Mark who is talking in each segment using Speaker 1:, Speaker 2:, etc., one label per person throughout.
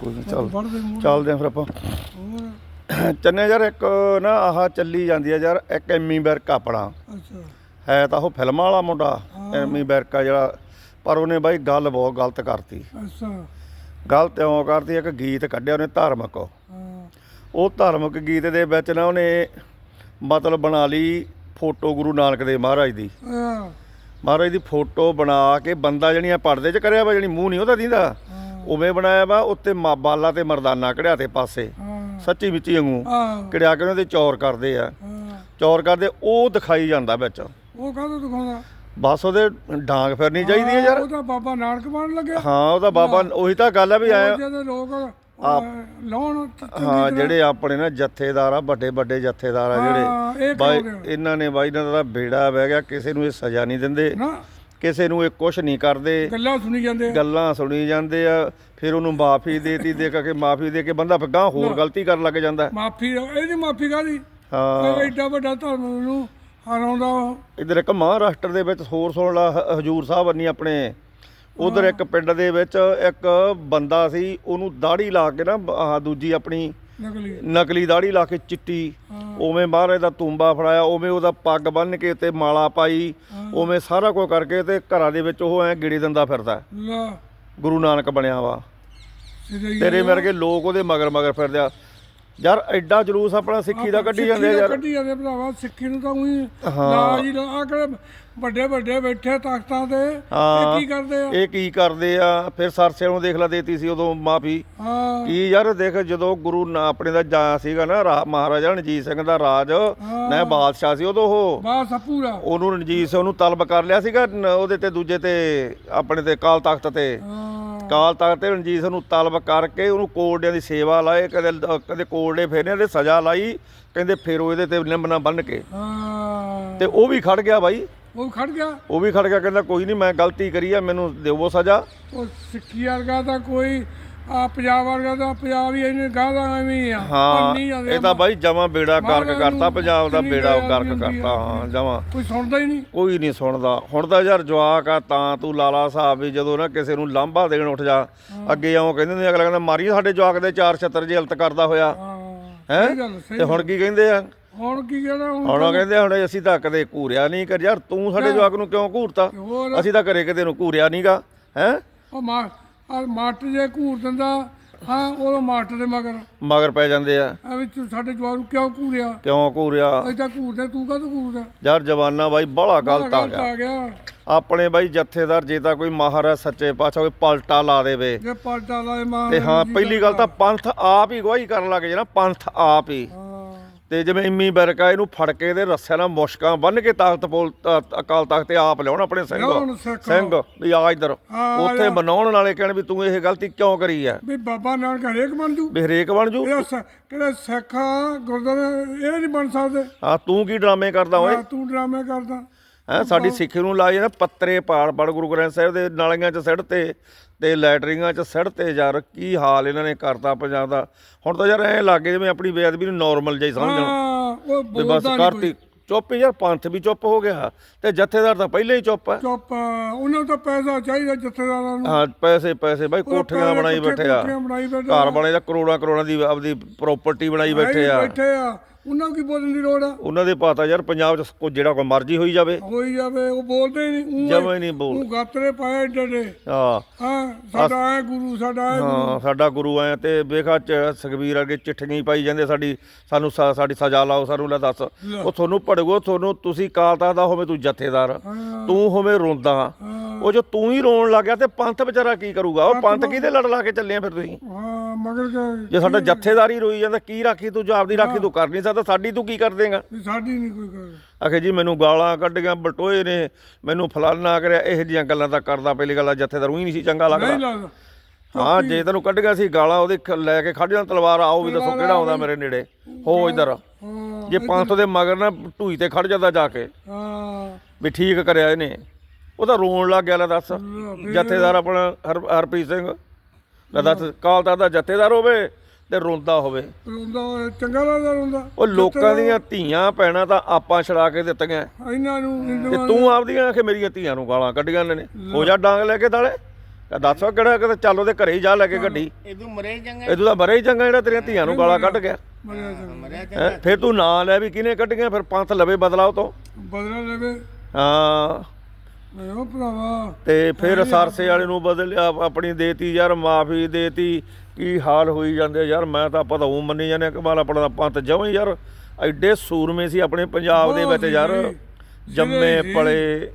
Speaker 1: ਕੋਈ ਨਹੀਂ ਚੱਲ। ਚੱਲਦੇ ਆਂ ਫਿਰ ਆਪਾਂ। ਚੰਨੇ ਯਾਰ ਇੱਕ ਨਾ ਆਹ ਚੱਲੀ ਜਾਂਦੀ ਆ ਯਾਰ ਇੱਕ ਐਮੀ ਵਰਕ ਆਪਣਾ।
Speaker 2: ਅੱਛਾ।
Speaker 1: ਹੈ ਤਾਂ ਉਹ ਫਿਲਮਾਂ ਵਾਲਾ ਮੁੰਡਾ ਐਮੀ ਵਰਕ ਆ ਜਿਹੜਾ ਪਰ ਉਹਨੇ ਬਾਈ ਗੱਲ ਬਹੁਤ ਗਲਤ ਕਰਤੀ।
Speaker 2: ਅੱਛਾ।
Speaker 1: ਗਲਤ ਇਉਂ ਕਰਤੀ ਇੱਕ ਗੀਤ ਕੱਢਿਆ ਉਹਨੇ ਧਾਰਮਿਕ। ਉਹ ਧਾਰਮਿਕ ਗੀਤ ਦੇ ਵਿੱਚ ਨਾ ਉਹਨੇ ਮਤਲਬ ਬਣਾ ਲਈ ਫੋਟੋ ਗੁਰੂ ਨਾਨਕ ਦੇਵ ਮਹਾਰਾਜ ਦੀ। ਮਹਾਰਾਜ ਦੀ ਫੋਟੋ ਬਣਾ ਕੇ ਬੰਦਾ ਜਿਹੜੀਆਂ ਪਰਦੇ 'ਚ ਕਰਿਆ ਵਾ ਜਿਹੜੀ ਮੂੰਹ ਨਹੀਂ ਉਹਦਾ ਦਿੰਦਾ। ਉਵੇਂ ਬਣਾਇਆ ਵਾ ਉੱਤੇ ਮਾ- ਬਾਲਾ ਤੇ ਮਰਦਾਨਾ ਕਢਿਆ ਤੇ ਪਾਸੇ। ਸੱਚੀ ਮਿੱਚੀ ਵਾਂਗੂ
Speaker 2: ਹਾਂ।
Speaker 1: ਕਢਿਆ ਕੇ ਉਹਨਾਂ ਦੇ ਚੌਰ ਕਰਦੇ ਆ। ਚੌਰ ਕਰਦੇ ਉਹ ਦਿਖਾਈ ਜਾਂਦਾ ਵਿੱਚ।
Speaker 2: ਉਹ ਕਾਹਦੋਂ ਦਿਖਾਉਂਦਾ?
Speaker 1: ਬਸ ਉਹਦੇ ਡਾਂਗ ਫਿਰਨੀ ਚਾਹੀਦੀ ਹੈ ਯਾਰ।
Speaker 2: ਉਹ ਤਾਂ ਬਾਬਾ ਨਾਨਕ ਬਣ ਲੱਗਿਆ।
Speaker 1: ਹਾਂ ਉਹਦਾ ਬਾਬਾ ਉਹੀ ਤਾਂ ਗੱਲ ਆ ਵੀ ਆਇਆ
Speaker 2: ਲੋਕ ਲਾਉਣ ਚੰਗੀ
Speaker 1: ਹਾਂ। ਜਿਹੜੇ ਆਪਣੇ ਨਾ ਜਥੇਦਾਰ ਆ ਵੱਡੇ ਵੱਡੇ ਜਥੇਦਾਰ ਆ ਜਿਹੜੇ। ਬਾਈ ਇਹਨਾਂ ਨੇ ਬਾਈ ਇਹਨਾਂ ਦਾ ਬੇੜਾ ਬਹਿ ਗਿਆ ਕਿਸੇ ਨੂੰ ਇਹ ਸਜ਼ਾ ਨਹੀਂ ਦਿੰਦੇ।
Speaker 2: ਨਾ।
Speaker 1: ਕਿਸੇ ਨੂੰ ਇਹ ਕੁਝ ਨਹੀਂ ਕਰਦੇ
Speaker 2: ਗੱਲਾਂ ਸੁਣੀ ਜਾਂਦੇ ਆ।
Speaker 1: ਗੱਲਾਂ ਸੁਣੀ ਜਾਂਦੇ ਆ ਫਿਰ ਉਹਨੂੰ ਮਾਫੀ ਦੇਤੀ ਦੇ ਕੇ ਮਾਫੀ ਦੇ ਕੇ ਬੰਦਾ ਫਿਰ ਗਾਂਹ ਹੋਰ ਗਲਤੀ ਕਰਨ ਲੱਗ ਜਾਂਦਾ ਹੈ।
Speaker 2: ਮਾਫੀ ਇਹਦੀ ਮਾਫੀ ਕਾਦੀ
Speaker 1: ਹਾਂ
Speaker 2: ਐਡਾ ਵੱਡਾ ਧਰਮ ਨੂੰ ਹਰਾਉਂਦਾ ਉਹ।
Speaker 1: ਇਧਰ ਇੱਕ ਮਹਾਰਾਸ਼ਟਰ ਦੇ ਵਿੱਚ ਹੋਰ ਸੁਣ ਲਾ ਹ- ਹਜੂਰ ਸਾਹਿਬ ਨਹੀਂ ਆਪਣੇ ਉਧਰ ਇੱਕ ਪਿੰਡ ਦੇ ਵਿੱਚ ਇੱਕ ਬੰਦਾ ਸੀ ਉਹਨੂੰ ਦਾੜੀ ਲਾ ਕੇ ਨਾ ਬ- ਆਹ ਦੂਜੀ ਆਪਣੀ
Speaker 2: ਨਕਲੀ।
Speaker 1: ਨਕਲੀ ਦਾੜੀ ਲਾ ਕੇ ਚਿੱਟੀ। ਉਵੇਂ ਮਹਾਰਾਜ ਦਾ ਤੂੰਬਾ ਫੜਾਇਆ ਉਵੇਂ ਉਹਦਾ ਪੱਗ ਬੰਨ੍ਹ ਕੇ ਤੇ ਮਾਲਾ ਪਾਈ ਉਵੇਂ ਸਾਰਾ ਕੁਝ ਕਰਕੇ ਤੇ ਘਰਾਂ ਦੇ ਵਿੱਚ ਉਹ ਐ ਗਿੜੀ ਦਿੰਦਾ ਫਿਰਦਾ।
Speaker 2: ਲਾ।
Speaker 1: ਗੁਰੂ ਨਾਨਕ ਬਣਿਆ ਵਾ। ਤੇਰੇ ਵਰਗੇ ਲੋਕ ਉਹਦੇ ਮਗਰ ਮਗਰ ਫਿਰਦੇ ਆ। ਯਾਰ ਐਡਾ ਜਲੂਸ ਆਪਣਾ ਸਿੱਖੀ ਦਾ ਕੱਢੀ ਜਾਂਦੇ ਆ
Speaker 2: ਦਾ
Speaker 1: ਯਾਰ।
Speaker 2: ਕੱਢੀ ਜਾਂਦੇ ਭਰਾਵਾ ਸਿੱਖੀ ਨੂੰ ਤਾਂ ਉਹੀ। ਲਾ ਜੀ ਆਹ ਕਿਹੜੇ ਵੱਡੇ ਵੱਡੇ ਬੈਠੇ ਤਖਤਾਂ ਤੇ ਇਹ। ਕੀ ਕਰਦੇ ਆ?
Speaker 1: ਇਹ ਕੀ ਕਰਦੇ ਆ? ਫਿਰ ਸਰਸੇ ਨੂੰ ਦੇਖ ਲਾ ਦੇਤੀ ਸੀ ਉਦੋਂ ਮਾਫੀ।
Speaker 2: ਹਾਂ।
Speaker 1: ਕੀ ਯਾਰ ਦੇਖ ਜਦੋਂ ਗੁਰੂ ਨਾ ਆਪਣੇ ਦਾ ਜਾ ਸੀਗਾ ਨਾ ਮਹਾਰਾਜਾ ਰਣਜੀਤ ਸਿੰਘ ਦਾ ਰਾਜ ਨਾ ਬਾਦਸ਼ਾਹ ਸੀ ਉਦੋਂ ਉਹ।
Speaker 2: ਬਾਸ ਆ ਪੂਰਾ।
Speaker 1: ਉਹਨੂੰ ਰਣਜੀਤ ਸਿੰਘ ਨੂੰ ਤਲਬ ਕਰ ਲਿਆ ਸੀਗਾ ਨ- ਉਹਦੇ ਤੇ ਦੂਜੇ ਤੇ ਆਪਣੇ ਤੇ ਕਾਲ ਤਖਤ ਤੇ।
Speaker 2: ਹਾਂ
Speaker 1: ਕਾਲ ਤਖਤ ਤੇ ਰਣਜੀਤ ਸਿੰਘ ਨੂੰ ਤਲਬ ਕਰਕੇ ਉਹਨੂੰ ਕੋਰਡਿਆਂ ਦੀ ਸੇਵਾ ਲਾਏ ਕਦੇ ਕਦੇ ਕੋਰਡੇ ਫੇਰਨੇ ਤੇ ਸਜ਼ਾ ਲਾਈ ਕਹਿੰਦੇ ਫੇਰੋ ਇਹਦੇ ਤੇ ਲਿੰਬ ਨਾ ਬੰਨ ਕੇ। ਤੇ ਉਹ ਵੀ ਖੜ ਗਿਆ ਬਾਈ।
Speaker 2: ਉਹ ਖੜ ਗਿਆ?
Speaker 1: ਉਹ ਵੀ ਖੜ ਗਿਆ ਕਹਿੰਦਾ ਕੋਈ ਨਹੀਂ ਮੈਂ ਗਲਤੀ ਕਰੀ ਆ ਮੈਨੂੰ ਦਿਓ ਸਜ਼ਾ।
Speaker 2: ਉਹ ਸਿੱਖੀ ਵਰਗਾ ਤਾਂ ਕੋਈ ਆ ਪੰਜਾਬ ਵਰਗਾ ਤਾਂ ਪੰਜਾਬ ਹੀ ਇਹਨੇ ਗਾਦਾ ਐਵੇਂ ਹੀ ਆ।
Speaker 1: ਹਾਂ ਇਹ ਤਾਂ ਬਾਈ ਜਮਾ ਬੇੜਾ
Speaker 2: ਮਹਾਰਾਜ
Speaker 1: ਕਰਤਾ ਪੰਜਾਬ ਦਾ ਬੇੜਾ
Speaker 2: ਆ।
Speaker 1: ਕਰਤਾ ਹਾਂ ਜਮਾ।
Speaker 2: ਕੋਈ ਸੁਣਦਾ ਹੀ ਨਹੀਂ।
Speaker 1: ਕੋਈ ਨਹੀਂ ਸੁਣਦਾ। ਹੁਣ ਤਾਂ ਯਾਰ ਜਵਾਕ ਆ ਤਾਂ ਤੂੰ ਲਾਲਾ ਸਾਹਿਬ ਵੀ ਜਦੋਂ ਨਾ ਕਿਸੇ ਨੂੰ ਲਾਂਭਾ ਦੇਣ ਉੱਠ ਜਾ ਅੱਗੇ ਆਉਂ ਕਹਿੰਦੇ ਨੇ ਅਗਲਾ ਕਹਿੰਦਾ ਮਾਰੀ ਸਾਡੇ ਜਵਾਕ ਦੇ ਚਾਰ ਛੱਤਰ ਜੇ ਹਲਤ ਕਰਦਾ ਹੋਇਆ।
Speaker 2: ਹਾਂ
Speaker 1: ਤੇ ਹੁਣ ਕੀ ਕਹਿੰਦੇ ਆ?
Speaker 2: ਹੁਣ ਕੀ ਕਹਿਣਾ ਹੁਣ
Speaker 1: ਕਹਿੰਦੇ ਹੁਣ ਅਸੀਂ ਤਾਂ ਕਦੇ ਘੂਰਿਆ ਨਹੀਂ ਕਰ ਯਾਰ ਤੂੰ ਸਾਡੇ ਜਵਾਕ ਨੂੰ ਕਿਉਂ ਘੂਰਤਾ? ਅਸੀਂ ਤਾਂ ਘਰੇ ਕਿਤੇ ਨੂੰ ਘੂਰਿਆ ਨਹੀਂਗਾ ਹੈ?
Speaker 2: ਉਹ ਮਾ ਆ ਮਾਸਟਰ ਜੇ ਘੂਰ ਦਿੰਦਾ ਹਾਂ ਉਹ ਮਾਸਟਰ ਦੇ ਮਗਰ।
Speaker 1: ਮਗਰ ਪੈ ਜਾਂਦੇ ਆ।
Speaker 2: ਐਵੇਂ ਤੂੰ ਸਾਡੇ ਜਵਾਨ ਨੂੰ ਕਿਉਂ ਘੂਰਿਆ?
Speaker 1: ਕਿਉਂ ਘੂਰਿਆ?
Speaker 2: ਐਦਾਂ ਘੂਰਦਾ ਤੂੰ ਕਾਹਤੋਂ ਘੂਰਦਾ?
Speaker 1: ਯਾਰ ਜਵਾਨਾ ਬਾਈ ਬੜਾ ਗਲਤ ਆ ਗਿਆ।
Speaker 2: ਆ ਗਿਆ।
Speaker 1: ਆਪਣੇ ਬਾਈ ਜਥੇਦਾਰ ਜੇ ਤਾਂ ਕੋਈ ਮਹਾਰਾਜ ਸੱਚੇ ਪਾਤਸ਼ਾਹ ਕੋਈ ਪਲਟਾ ਲਾ ਦੇਵੇ।
Speaker 2: ਜੇ ਪਲਟਾ ਲਾਏ ਮਾਂ
Speaker 1: ਤੇ ਹਾਂ ਪਹਿਲੀ ਗੱਲ ਤਾਂ ਪੰਥ ਆਪ ਹੀ ਗਵਾਹੀ ਕਰਨ ਲੱਗ ਜਾਣਾ ਪੰਥ ਆਪ ਹੀ।
Speaker 2: ਹਾਂ।
Speaker 1: ਤੇ ਜਿਵੇਂ ਇੰਮੀ ਬਰਕਾ ਇਹਨੂੰ ਫੜ ਕੇ ਇਹਦੇ ਰੱਸਿਆਂ ਨਾਲ ਮੁਸ਼ਕਾਂ ਬੰਨ ਕੇ ਤਾਕਤ ਪੋਲ ਅਕਾਲ ਤਖਤ ਤੇ ਆਪ ਲਿਆਉਣ ਆਪਣੇ ਸਿੰਘ। ਸਿੰਘ ਵੀ ਆ ਇਧਰ।
Speaker 2: ਹਾਂ,
Speaker 1: ਉੱਥੇ ਮਨਾਉਣ ਵਾਲੇ ਕਹਿਣ ਵੀ ਤੂੰ ਇਹ ਗਲਤੀ ਕਿਉਂ ਕਰੀ ਆ
Speaker 2: ਵੀ ਬਾਬਾ ਨਾਨਕ ਹਰੇਕ ਬਣ ਜੂ।
Speaker 1: ਵੀ ਹਰੇਕ ਬਣ ਜੂ।
Speaker 2: ਕਿਹੜੇ ਸਿੱਖ ਗੁਰਦੁਆਰੇ ਇਹ ਨਹੀਂ ਬਣ ਸਕਦੇ।
Speaker 1: ਆ ਤੂੰ ਕੀ ਡਰਾਮੇ ਕਰਦਾ ਓਏ?
Speaker 2: ਹਾਂ, ਤੂੰ ਡਰਾਮੇ ਕਰਦਾ।
Speaker 1: ਹੈ ਸਾਡੀ ਸਿੱਖੀ ਨੂੰ ਲਾਏ ਨਾ ਪੱਤਰੇ ਪਾੜ ਪੜ ਗੁਰੂ ਗ੍ਰੰਥ ਸਾਹਿਬ ਦੇ ਨਾਲੀਆਂ 'ਚ ਸਿੱਟ ਤੇ। ਤੇ ਲੈਟਰਿੰਗਾਂ 'ਚ ਸਿੱਟ ਤੇ ਯਾਰ ਕੀ ਹਾਲ ਇਹਨਾਂ ਨੇ ਕਰਤਾ ਪੰਜਾਬ ਦਾ। ਹੁਣ ਤਾਂ ਯਾਰ ਐਂ ਲੱਗੇ ਜਿਵੇਂ ਆਪਣੀ ਬੇਅਦਬੀ ਨੂੰ ਨਾਰਮਲ ਜਿਹਾ ਸਮਝਣ।
Speaker 2: ਹਾਂ ਉਹ
Speaker 1: ਤੇ ਬਸ
Speaker 2: ਬੋਲਦਾ ਨਹੀਂ
Speaker 1: ਕਰਤੀ ਚੁੱਪ ਯਾਰ ਪੰਥ ਵੀ ਚੁੱਪ ਹੋ ਗਿਆ। ਤੇ ਜਥੇਦਾਰ ਤਾਂ ਪਹਿਲਾਂ ਹੀ ਚੁੱਪ ਹੈ
Speaker 2: ਚੁੱਪ ਉਹਨਾਂ ਨੂੰ ਤਾਂ ਪੈਸਾ ਚਾਹੀਦਾ ਜਥੇਦਾਰਾਂ ਨੂੰ।
Speaker 1: ਹਾਂ ਪੈਸੇ ਪੈਸੇ ਬਾਈ ਕੋਠੀਆਂ ਬਣਾਈ
Speaker 2: ਕੋਠੀਆਂ-
Speaker 1: ਬੈਠੇ ਆ।
Speaker 2: ਕੋਠੀਆਂ ਬਣਾਈ ਬੈਠੇ
Speaker 1: ਘਰ ਬਣੇ ਦਾ ਕਰੋੜਾਂ ਕਰੋੜਾਂ ਦੀ ਆਪਦੀ ਪ੍ਰਾਪਰਟੀ ਬਣਾਈ ਬੈਠੇ ਆ।
Speaker 2: ਬੈਠੇ ਆ। ਉਹਨਾਂ ਨੂੰ ਕੀ ਬੋਲਣ ਦੀ ਲੋੜ ਆ?
Speaker 1: ਉਹਨਾਂ ਦੇ ਪਤਾ ਯਾਰ ਪੰਜਾਬ 'ਚ ਕੋ ਜਿਹੜਾ ਕੋਈ ਮਰਜ਼ੀ ਹੋਈ ਜਾਵੇ।
Speaker 2: ਹੋਈ ਜਾਵੇ ਉਹ ਬੋਲਦੇ ਹੀ ਨਹੀਂ
Speaker 1: ਜਮਾ ਹੀ ਨਹੀਂ ਬੋਲ
Speaker 2: ਉਹ ਗਾਤਰੇ ਪਾਏ ਏਡੇ
Speaker 1: ਹਾਂ।
Speaker 2: ਹਾਂ ਸਾਡਾ ਐ ਗੁਰੂ ਸਾਡਾ ਐ
Speaker 1: ਹਾਂ ਸਾਡਾ ਗੁਰੂ ਆਇਆ ਤੇ ਵੇਖਾ ਚ ਸੁਖਬੀਰ ਅਗੇ ਚਿੱਠੀਆਂ ਹੀ ਪਾਈ ਜਾਂਦੇ ਸਾਡੀ ਸਾਨੂੰ ਸਾਡੀ ਸਜ਼ਾ ਲਾਓ ਸਾਨੂੰ ਲੈ ਦੱਸ। ਉਹ ਤੁਹਾਨੂੰ ਭੜਗੋ ਤੁਹਾਨੂੰ ਤੁਸੀਂ ਕਾਲਤਾ ਦਾ ਹੋਵੇਂ ਤੂੰ ਜਥੇਦਾਰ ਤੂੰ ਹੋਵੇਂ ਰੋਂਦਾ। ਉਹ ਜੋ ਤੂੰ ਹੀ ਰੋਣ ਲੱਗ ਗਿਆ ਤੇ ਪੰਥ ਵਿਚਾਰਾ ਕੀ ਕਰੂਗਾ? ਉਹ ਪੰਥ ਕਿਹਦੇ ਲੜ ਲਾ ਕੇ ਚੱਲੇ ਆ ਫਿਰ ਤੁਸੀਂ?
Speaker 2: ਹਾਂ ਮਗਰ
Speaker 1: ਜੇ ਸਾਡਾ ਜਥੇਦਾਰ ਹੀ ਰੋਈ ਜਾਂਦਾ ਕੀ ਰਾਖੀ ਤੂੰ ਜੋ ਆਪਦੀ ਰਾਖੀ ਤੂੰ ਕਰ ਨਹੀਂ ਸਕਦਾ ਸਾਡੀ ਤੂੰ ਕੀ ਕਰ ਦੇਂਗਾ?
Speaker 2: ਵੀ ਸਾਡੀ ਨਹੀਂ ਕੋਈ ਕਰ
Speaker 1: ਆਖੇ ਜੀ ਮੈਨੂੰ ਗਾਲਾਂ ਕੱਢੀਆਂ ਬਟੋਏ ਨੇ ਮੈਨੂੰ ਫਲਾਨਾ ਕਰਿਆ ਇਹੋ ਜਿਹੀਆਂ ਗੱਲਾਂ ਤਾਂ ਕਰਦਾ ਪਹਿਲੀ ਗੱਲ ਜਥੇਦਾਰ ਉਹੀ ਨਹੀਂ ਸੀ ਚੰਗਾ
Speaker 2: ਨਹੀਂ
Speaker 1: ਲੱਗਦਾ।
Speaker 2: ਲੱਗਦਾ
Speaker 1: ਹਾਂ ਜੇ ਤੈਨੂੰ ਕੱਢੀਆਂ ਸੀ ਗਾਲਾਂ ਉਹਦੇ ਖ- ਲੈ ਕੇ ਖੜ ਜਾਂ ਤਲਵਾਰ ਆਓ ਵੀ ਦੱਸੋ ਕਿਹੜਾ ਆਉਂਦਾ ਮੇਰੇ ਨੇੜੇ। ਹੋ ਇਧਰ।
Speaker 2: ਹਾਂ
Speaker 1: ਜੇ ਪੰਥ ਦੇ ਮਗਰ ਨਾ ਢੂਈ ਤੇ ਖੜ ਜਾਂਦਾ ਜਾ ਕੇ।
Speaker 2: ਹਾਂ।
Speaker 1: ਵੀ ਠੀਕ ਕਰਿਆ ਇਹਨੇ। ਉਹ ਤਾਂ ਰੋਣ ਲੱਗ ਗਿਆ ਲੈ ਦੱਸ। ਜਥੇਦਾਰ ਆਪਣਾ ਹਰ ਹਰਪ੍ਰੀਤ ਸਿੰਘ। ਲੈ ਦੱਸ ਕਾਲ ਤਖਤ ਦਾ ਜਥੇਦਾਰ ਹੋਵੇ। ਤੇ ਰੋਂਦਾ ਹੋਵੇ।
Speaker 2: ਰੋਂਦਾ ਹੋਇਆ, ਚੰਗਾ ਲੱਗਦਾ ਰੋਂਦਾ।
Speaker 1: ਉਹ ਲੋਕਾਂ ਦੀਆਂ ਧੀਆਂ ਪੈਣਾ ਤਾਂ ਆਪਾਂ ਛੜਾ ਕੇ ਦਿੱਤੀਆਂ।
Speaker 2: ਇਹਨਾਂ ਨੂੰ
Speaker 1: ਤੇ
Speaker 2: ਹਿੰਦੂਆਂ
Speaker 1: ਤੂੰ ਆਪਦੀਆਂ ਆਖੇ ਮੇਰੀਆਂ ਧੀਆਂ ਨੂੰ ਗਾਲਾਂ ਕੱਢੀਆਂ ਨੇ। ਹੋ ਜਾ ਡਾਂਗ ਲੈ ਕੇ ਦਾਲੇ। ਦੱਸ ਵਾ ਕਿਹੜਾ ਕਿਤੇ ਚੱਲ ਉਹਦੇ ਘਰੇ ਹੀ ਜਾ ਲੈ ਕੇ ਗੱਡੀ।
Speaker 3: ਇਹਦੂ ਮਰੇ ਚੰਗਾ।
Speaker 1: ਇਹ ਤਾਂ ਮਰੇ ਹੀ ਚੰਗਾ ਜਿਹੜਾ ਤੇਰੀਆਂ ਧੀਆਂ ਨੂੰ ਗਾਲਾਂ ਕੱਢ ਗਿਆ।
Speaker 2: ਮਰਿਆ ਚੰਗਾ।
Speaker 3: ਮਰਿਆ
Speaker 1: ਹੈਂ? ਫਿਰ ਤੂੰ ਨਾਂ ਲੈ ਵੀ ਕਿਹਨੇ ਕੱਢੀਆਂ ਫਿਰ ਪੰਥ ਲਵੇ ਬਦਲਾਓ ਤੋਂ।
Speaker 2: ਬਦਲਾ ਲਵੇ।
Speaker 1: ਹਾਂ।
Speaker 2: ਮੈਂ ਉਹ ਭਰਾਵਾ।
Speaker 1: ਤੇ ਫਿਰ ਸਰਸੇ ਵਾਲੇ ਨੂੰ ਬਦਲਿਆ ਆਪਣੀ ਦੇਤੀ ਯਾਰ ਮਾਫੀ ਦੇਤੀ। ਕੀ ਹਾਲ ਹੋਈ ਜਾਂਦੇ ਯਾਰ? ਮੈਂ ਤਾਂ ਪਤਾ ਉਹ ਮੰਨੀ ਜਾਂਦੇ ਕਮਾਲ ਆਪਣਾ ਤਾਂ ਜਮਾਂ ਹੀ ਯਾਰ। ਐਡੇ ਸੂਰਮੇ ਸੀ ਆਪਣੇ ਪੰਜਾਬ ਦੇ ਵਿੱਚ ਯਾਰ। ਜੰਮੇ ਪਲੇ।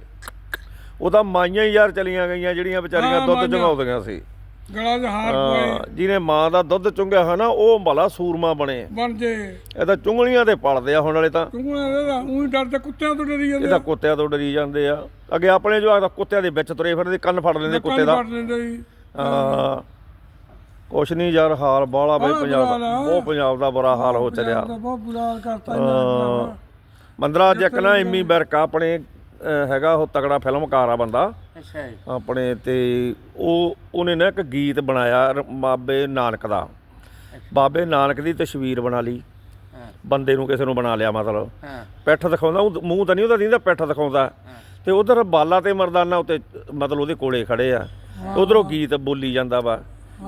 Speaker 1: ਉਹ ਤਾਂ ਮਾਈਆਂ ਹੀ ਯਾਰ ਚਲੀਆਂ ਗਈਆਂ ਜਿਹੜੀਆਂ ਵਿਚਾਰੀਆਂ ਦੁੱਧ। ਚੁੰਗਾਉਂਦੀਆਂ ਸੀ।
Speaker 2: ਗਲਾ 'ਚ ਹਾਰ
Speaker 1: ਹਾਂ,
Speaker 2: ਪਏ।
Speaker 1: ਜਿਹਨੇ ਮਾਂ ਦਾ ਦੁੱਧ ਚੁੰਗਿਆ ਹੈ ਨਾ ਉਹ ਭਲਾ ਸੂਰਮਾ ਬਣੇ।
Speaker 2: ਬਣ ਜੇ।
Speaker 1: ਇਹ ਤਾਂ ਚੁੰਗਲੀਆਂ ਤੇ ਪਲਦੇ ਆ ਹੁਣ ਵਾਲੇ ਤਾਂ।
Speaker 2: ਤੂੰ ਇਹਦਾ ਉਹੀ ਡਰਦੇ ਕੁੱਤਿਆਂ ਤੋਂ ਡਰੀ ਜਾਂਦੇ
Speaker 1: ਇਹ ਤਾਂ ਕੁੱਤਿਆਂ ਤੋਂ ਡਰੀ ਜਾਂਦੇ ਆ। ਅੱਗੇ ਆਪਣੇ ਜੋ ਆ ਕੁੱਤਿਆਂ ਦੇ ਵਿੱਚ ਤੁਰੇ ਫਿਰਦੇ ਕੰਨ ਫੜ ਲੈਂਦੇ ਕੁੱਤੇ ਦਾ।
Speaker 2: ਕੱਢ ਲੈਂਦੇ ਜੀ।
Speaker 1: ਹਾਂ। ਕੁਛ ਨਹੀਂ ਯਾਰ ਹਾਲ ਬਾਲਾ ਬਈ ਪੰਜਾਬ ਦਾ। ਬਹੁਤ ਪੰਜਾਬ ਦਾ ਬੁਰਾ ਹਾਲ ਹੋ ਚੱਲਿਆ।
Speaker 2: ਬਹੁਤ ਬੁਰਾ ਹਾਲ ਕਰਤਾ। ਇਹਨਾਂ
Speaker 1: ਮੰਦਰਾ ਅੱਜ ਇੱਕ ਨਾ ਐਮੀ ਬਰਕਾ ਆਪਣੇ ਹੈਗਾ ਉਹ ਤਗੜਾ ਫਿਲਮਕਾਰ ਆ ਬੰਦਾ।
Speaker 3: ਅੱਛਾ ਜੀ।
Speaker 1: ਆਪਣੇ ਤੇ ਉਹ ਉਹਨੇ ਨਾ ਇੱਕ ਗੀਤ ਬਣਾਇਆ ਬਾਬੇ ਨਾਨਕ ਦਾ। ਬਾਬੇ ਨਾਨਕ ਦੀ ਤਸਵੀਰ ਬਣਾ ਲਈ। ਬੰਦੇ ਨੂੰ ਕਿਸੇ ਨੂੰ ਬਣਾ ਲਿਆ ਮਤਲਬ। ਪਿੱਠ ਦਿਖਾਉਂਦਾ ਉਹ ਮੂੰਹ ਤਾਂ ਨਹੀਂ ਉਹਦਾ ਦਿੰਦਾ ਪਿੱਠ ਦਿਖਾਉਂਦਾ। ਤੇ ਉਧਰ ਬਾਲਾ ਤੇ ਮਰਦਾਨਾ ਉੱਤੇ ਮਤਲਬ ਉਹਦੇ ਕੋਲੇ ਖੜੇ ਆ। ਉਧਰੋਂ ਗੀਤ ਬੋਲੀ ਜਾਂਦਾ ਵਾ।